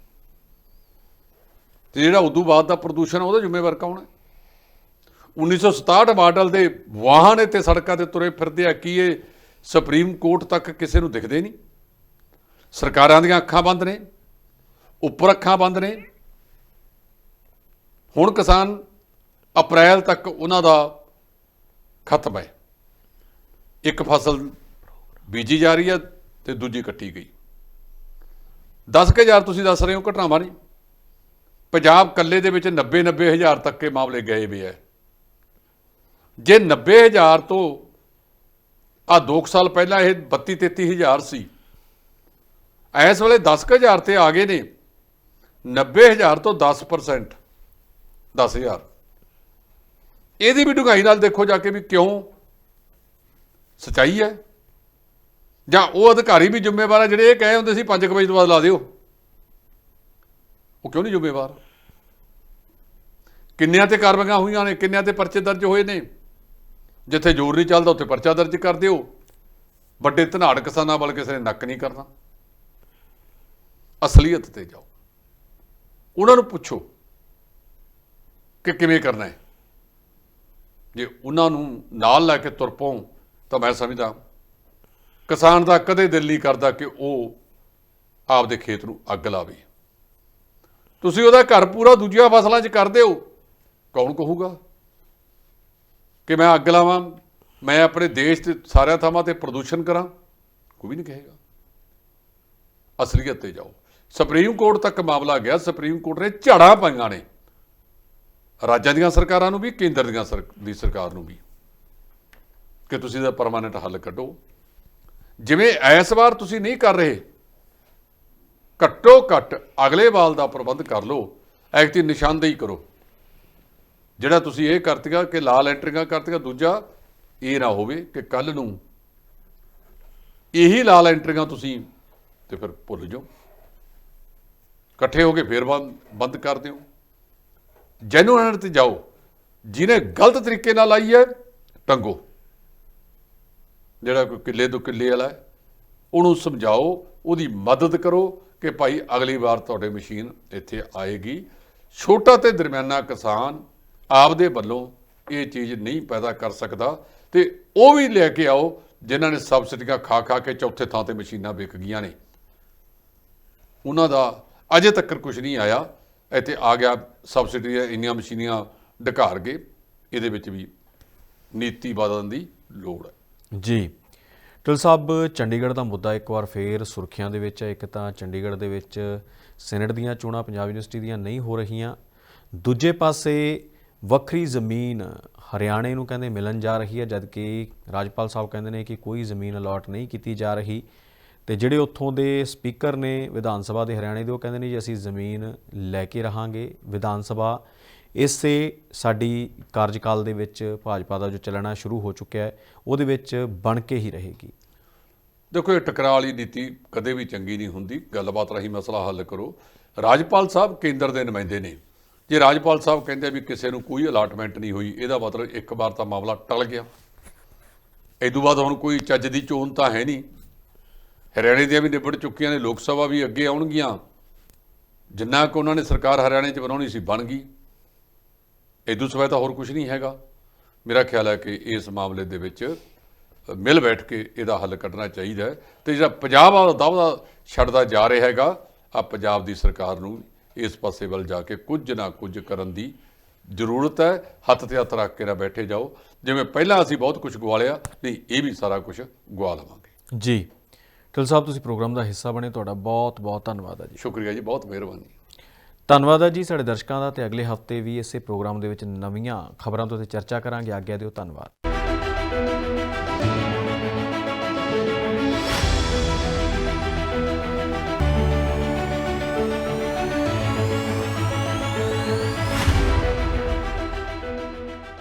ਤੇ ਜਿਹੜਾ ਉਦੋਂ ਬਾਅਦ ਦਾ ਪ੍ਰਦੂਸ਼ਣ ਉਹਦਾ ਜ਼ਿੰਮੇਵਾਰ ਕੌਣ ਹੈ? 1967 ਮਾਡਲ ਦੇ ਵਾਹਨ ਇੱਥੇ ਸੜਕਾਂ ਤੇ ਤੁਰੇ ਫਿਰਦੇ ਆ, ਕੀ ਇਹ ਸੁਪਰੀਮ ਕੋਰਟ ਤੱਕ ਕਿਸੇ ਨੂੰ ਦਿਖਦੇ ਨਹੀਂ? ਸਰਕਾਰਾਂ ਦੀਆਂ ਅੱਖਾਂ ਬੰਦ ਨੇ, ਉੱਪਰ ਅੱਖਾਂ ਬੰਦ ਨੇ। ਹੁਣ ਕਿਸਾਨ ਅਪ੍ਰੈਲ ਤੱਕ ਉਹਨਾਂ ਦਾ ਖਤਮ ਹੈ। ਇੱਕ ਫਸਲ ਬੀਜੀ ਜਾ ਰਹੀ ਹੈ ਤੇ ਦੂਜੀ ਕੱਟੀ ਗਈ। 10000 ਤੁਸੀਂ ਦੱਸ ਰਹੇ ਹੋ, ਘਟਨਾਵਾਂ ਨਹੀਂ। ਪੰਜਾਬ ਕੱਲੇ ਦੇ ਵਿੱਚ 90 90 ਹਜ਼ਾਰ ਤੱਕ ਕੇ ਮਾਮਲੇ ਗਏ ਵੀ ਹੈ। ਜੇ 90 ਹਜ਼ਾਰ ਤੋਂ ਆ 2 ਸਾਲ ਪਹਿਲਾਂ ਇਹ 32 33 ਹਜ਼ਾਰ ਸੀ, ਇਸ ਵੇਲੇ 10 ਕੁ ਹਜ਼ਾਰ ਤੇ ਆ ਗਏ ਨੇ 90 ਹਜ਼ਾਰ ਤੋਂ 10% 10000 ਇਹਦੀ ਵੀ ਡੂੰਘਾਈ ਨਾਲ ਦੇਖੋ ਜਾ ਕੇ ਵੀ ਕਿਉਂ ਸਚਾਈ ਹੈ? ਜਾਂ ਉਹ ਅਧਿਕਾਰੀ ਵੀ ਜ਼ਿੰਮੇਵਾਰ ਹੈ ਜਿਹੜੇ ਇਹ ਕਹੇ ਹੁੰਦੇ ਸੀ 5 ਵਜੇ ਤੋਂ ਬਾਅਦ ਲਾ ਦਿਓ। ਉਹ ਕਿਉਂ ਨਹੀਂ ਜ਼ਿੰਮੇਵਾਰ? ਕਿੰਨਿਆਂ ਤੇ ਕਾਰਵਾਈਆਂ ਹੋਈਆਂ ਨੇ, ਕਿੰਨਿਆਂ ਤੇ ਪਰਚੇ ਦਰਜ ਹੋਏ ਨੇ? ਜਿੱਥੇ ਜ਼ੋਰ ਨਹੀਂ ਚੱਲਦਾ, ਉੱਥੇ ਪਰਚਾ ਦਰਜ ਕਰ ਦਿਓ। ਵੱਡੇ ਧਨਾੜ ਕਿਸਾਨਾਂ ਵੱਲ ਕਿਸੇ ਨੇ ਨੱਕ ਨਹੀਂ ਕਰਨਾ। ਅਸਲੀਅਤ ਤੇ ਜਾਓ। ਉਹਨਾਂ ਨੂੰ ਪੁੱਛੋ ਕਿ ਕਿਵੇਂ ਕਰਨਾ ਹੈ। ਜੇ ਉਹਨਾਂ ਨੂੰ ਨਾਲ ਲੈ ਕੇ ਤੁਰ ਪਓ ਤਾਂ ਮੈਂ ਸਮਝਦਾ ਕਿਸਾਨ ਦਾ ਕਦੇ ਦਿਲ ਨਹੀਂ ਕਰਦਾ ਕਿ ਉਹ ਆਪਦੇ ਖੇਤ ਨੂੰ ਅੱਗ ਲਾਵੇ। ਤੁਸੀਂ ਉਹਦਾ ਘਰ ਪੂਰਾ ਦੂਜੀਆਂ ਫਸਲਾਂ 'ਚ ਕਰਦੇ ਹੋ ਕੌਣ ਕਹੂਗਾ? ਕਿ ਮੈਂ ਅੱਗ ਲਾਵਾਂ, ਮੈਂ ਆਪਣੇ ਦੇਸ਼ ਤੇ ਸਾਰਿਆਂ ਥਾਵਾਂ ਤੇ ਪ੍ਰਦੂਸ਼ਣ ਕਰਾਂ? ਕੋਈ ਵੀ ਨਹੀਂ ਕਹੇਗਾ। ਅਸਲੀਅਤ ਤੇ ਜਾਓ। ਸੁਪਰੀਮ ਕੋਰਟ ਤੱਕ ਮਾਮਲਾ ਗਿਆ। ਸੁਪਰੀਮ ਕੋਰਟ ਨੇ ਝਾੜਾਂ ਪਾਈਆਂ ਨੇ। ਰਾਜਾਂ ਦੀਆਂ ਸਰਕਾਰਾਂ ਨੂੰ ਵੀ, ਕੇਂਦਰ ਦੀਆਂ ਸਰ- ਦੀ ਸਰਕਾਰ ਨੂੰ ਵੀ। ਕਿ ਤੁਸੀਂ ਇਹਦਾ ਪਰਮਾਨੈਂਟ ਹੱਲ ਕੱਢੋ। ਜਿਵੇਂ ਇਸ ਵਾਰ ਤੁਸੀਂ ਨਹੀਂ ਕਰ ਰਹੇ, ਘੱਟੋ ਘੱਟ ਅਗਲੇ ਵਾਲ ਦਾ ਪ੍ਰਬੰਧ ਕਰ ਲਓ। ਐਕਤੀ ਨਿਸ਼ਾਨਦੇਹੀ ਕਰੋ। ਜਿਹੜਾ ਤੁਸੀਂ ਇਹ ਕਰਤੀਗਾ ਕਿ ਲਾਲ ਐਂਟਰੀਆਂ ਕਰਤੀਗਾ ਦੂਜਾ ਇਹ ਨਾ ਹੋਵੇ ਕਿ ਕੱਲ ਨੂੰ ਇਹੀ ਲਾਲ ਐਂਟਰੀਆਂ ਤੁਸੀਂ ਤੇ ਫਿਰ ਭੁੱਲ ਜਾਓ। ਇਕੱਠੇ ਹੋ ਕੇ ਫੇਰ ਬੰਦ ਬੰਦ ਕਰ ਦਿਓ। ਜੈਨੂਅਨ ਤੇ ਜਾਓ। ਜਿਹਨੇ ਗਲਤ ਤਰੀਕੇ ਨਾਲ ਆਈ ਹੈ, ਟੰਗੋ। ਜਿਹੜਾ ਕੋਈ ਕਿੱਲੇ ਤੋਂ ਕਿੱਲੇ ਵਾਲਾ ਹੈ, ਉਹਨੂੰ ਸਮਝਾਓ, ਉਹਦੀ ਮਦਦ ਕਰੋ ਕਿ ਭਾਈ ਅਗਲੀ ਵਾਰ ਤੁਹਾਡੇ ਮਸ਼ੀਨ ਇੱਥੇ ਆਏਗੀ। ਛੋਟਾ ਤੇ ਦਰਮਿਆਨਾ ਕਿਸਾਨ ਆਪਦੇ ਵੱਲੋਂ ਇਹ ਚੀਜ਼ ਨਹੀਂ ਪੈਦਾ ਕਰ ਸਕਦਾ ਤੇ ਉਹ ਵੀ ਲੈ ਕੇ ਆਓ, ਜਿਨ੍ਹਾਂ ਨੇ ਸਬਸਿਡੀਆਂ ਖਾ ਖਾ ਕੇ ਚੌਥੇ ਥਾਂ ਤੇ ਮਸ਼ੀਨਾਂ ਵਿਕ ਗਈਆਂ ਨੇ। ਉਹਨਾਂ ਦਾ ਅਜੇ ਤੱਕ ਕੁਝ ਨਹੀਂ ਆਇਆ। ਇੱਥੇ ਆ ਗਿਆ, ਸਬਸਿਡੀ ਇੰਨੀਆਂ ਮਸ਼ੀਨੀਆਂ ਢਕਾਰ ਕੇ ਇਹਦੇ ਵਿੱਚ ਵੀ ਨੀਤੀ ਬਦਲਣ ਦੀ ਲੋੜ ਹੈ। ਜੀ। ਟਿਲ ਸਾਹਿਬ, ਚੰਡੀਗੜ੍ਹ ਦਾ ਮੁੱਦਾ ਇੱਕ ਵਾਰ ਫੇਰ ਸੁਰਖੀਆਂ ਦੇ ਵਿੱਚ ਹੈ। ਇੱਕ ਤਾਂ ਚੰਡੀਗੜ੍ਹ ਦੇ ਵਿੱਚ ਸੈਨੇਟ ਦੀਆਂ ਚੋਣਾਂ, ਪੰਜਾਬ ਯੂਨੀਵਰਸਿਟੀ ਦੀਆਂ ਨਹੀਂ ਹੋ ਰਹੀਆਂ। ਦੂਜੇ ਪਾਸੇ ਵੱਖਰੀ ਜ਼ਮੀਨ ਹਰਿਆਣੇ ਨੂੰ ਕਹਿੰਦੇ ਮਿਲਣ ਜਾ ਰਹੀ ਹੈ, ਜਦਕਿ ਰਾਜਪਾਲ ਸਾਹਿਬ ਕਹਿੰਦੇ ਨੇ ਕਿ ਕੋਈ ਜ਼ਮੀਨ ਅਲਾਟ ਨਹੀਂ ਕੀਤੀ ਜਾ ਰਹੀ। ਤੇ ਜਿਹੜੇ ਉੱਥੋਂ ਦੇ ਸਪੀਕਰ ਨੇ ਵਿਧਾਨ ਸਭਾ ਦੇ ਹਰਿਆਣੇ ਦੇ, ਉਹ ਕਹਿੰਦੇ ਨੇ ਜੀ ਅਸੀਂ ਜ਼ਮੀਨ ਲੈ ਕੇ ਰਹਾਂਗੇ। ਵਿਧਾਨ ਸਭਾ ਇਸੇ ਸਾਡੀ ਕਾਰਜਕਾਲ ਦੇ ਵਿੱਚ ਭਾਜਪਾ ਦਾ ਜੋ ਚੱਲਣਾ ਸ਼ੁਰੂ ਹੋ ਚੁੱਕਿਆ ਹੈ, ਉਹਦੇ ਵਿੱਚ ਬਣ ਕੇ ਹੀ ਰਹੇਗੀ। ਦੇਖੋ, ਇਹ ਟਕਰਾਅ ਵਾਲੀ ਨੀਤੀ ਕਦੇ ਵੀ ਚੰਗੀ ਨਹੀਂ ਹੁੰਦੀ। ਗੱਲਬਾਤ ਰਾਹੀਂ ਮਸਲਾ ਹੱਲ ਕਰੋ। ਰਾਜਪਾਲ ਸਾਹਿਬ ਕੇਂਦਰ ਦੇ ਨੁਮਾਇੰਦੇ ਨੇ। ਜੇ ਰਾਜਪਾਲ ਸਾਹਿਬ ਕਹਿੰਦੇ ਵੀ ਕਿਸੇ ਨੂੰ ਕੋਈ ਅਲਾਟਮੈਂਟ ਨਹੀਂ ਹੋਈ, ਇਹਦਾ ਮਤਲਬ ਇੱਕ ਵਾਰ ਤਾਂ ਮਾਮਲਾ ਟਲ ਗਿਆ। ਤੋਂ ਬਾਅਦ ਹੁਣ ਕੋਈ ਚੱਜ ਦੀ ਚੋਣ ਤਾਂ ਹੈ ਨਹੀਂ। ਹਰਿਆਣੇ ਦੀਆਂ ਵੀ ਨਿਬੜ ਚੁੱਕੀਆਂ ਨੇ, ਲੋਕ ਸਭਾ ਵੀ ਅੱਗੇ ਆਉਣਗੀਆਂ। ਜਿੰਨਾ ਕੁ ਉਹਨਾਂ ਨੇ ਸਰਕਾਰ ਹਰਿਆਣੇ 'ਚ ਬਣਾਉਣੀ ਸੀ, ਬਣ ਗਈ। ਇਦੋਂ ਸਿਵਾਏ ਤਾਂ ਹੋਰ ਕੁਝ ਨਹੀਂ ਹੈਗਾ। ਮੇਰਾ ਖਿਆਲ ਹੈ ਕਿ ਇਸ ਮਾਮਲੇ ਦੇ ਵਿੱਚ ਮਿਲ ਬੈਠ ਕੇ ਇਹਦਾ ਹੱਲ ਕੱਢਣਾ ਚਾਹੀਦਾ ਹੈ। ਤੇ ਜਿਹੜਾ ਪੰਜਾਬ ਵਾਲਾ ਦਾਅਵਾ ਛੱਡਦਾ ਜਾ ਰਿਹਾ ਹੈਗਾ ਆ ਪੰਜਾਬ ਦੀ ਸਰਕਾਰ ਨੂੰ ਇਸ ਪਾਸੇ ਵੱਲ ਜਾ ਕੇ ਕੁਝ ਨਾ ਕੁਝ ਕਰਨ ਦੀ ਜ਼ਰੂਰਤ ਹੈ। ਹੱਥ ਤੇ ਹੱਥ ਰੱਖ ਕੇ ਨਾ ਬੈਠੇ ਜਾਓ। ਜਿਵੇਂ ਪਹਿਲਾਂ ਅਸੀਂ ਬਹੁਤ ਕੁਝ ਗਵਾ ਲਿਆ ਨਹੀਂ ਇਹ ਵੀ ਸਾਰਾ ਕੁਝ ਗਵਾ ਲਵਾਂਗੇ। ਜੀ। ਟਿਲ ਸਾਹਿਬ ਤੁਸੀਂ ਪ੍ਰੋਗਰਾਮ ਦਾ ਹਿੱਸਾ ਬਣੇ ਤੁਹਾਡਾ ਬਹੁਤ ਬਹੁਤ ਧੰਨਵਾਦ ਹੈ ਜੀ। ਸ਼ੁਕਰੀਆ ਜੀ ਬਹੁਤ ਮਿਹਰਬਾਨੀ। ਧੰਨਵਾਦ ਹੈ ਜੀ ਸਾਡੇ ਦਰਸ਼ਕਾਂ ਦਾ ਤੇ ਅਗਲੇ ਹਫ਼ਤੇ ਵੀ ਇਸੇ ਪ੍ਰੋਗਰਾਮ ਦੇ ਵਿੱਚ ਨਵੀਆਂ ਖਬਰਾਂ ਤੋਂ ਤੇ ਚਰਚਾ ਕਰਾਂਗੇ। ਆਗਿਆ ਦਿਓ ਧੰਨਵਾਦ।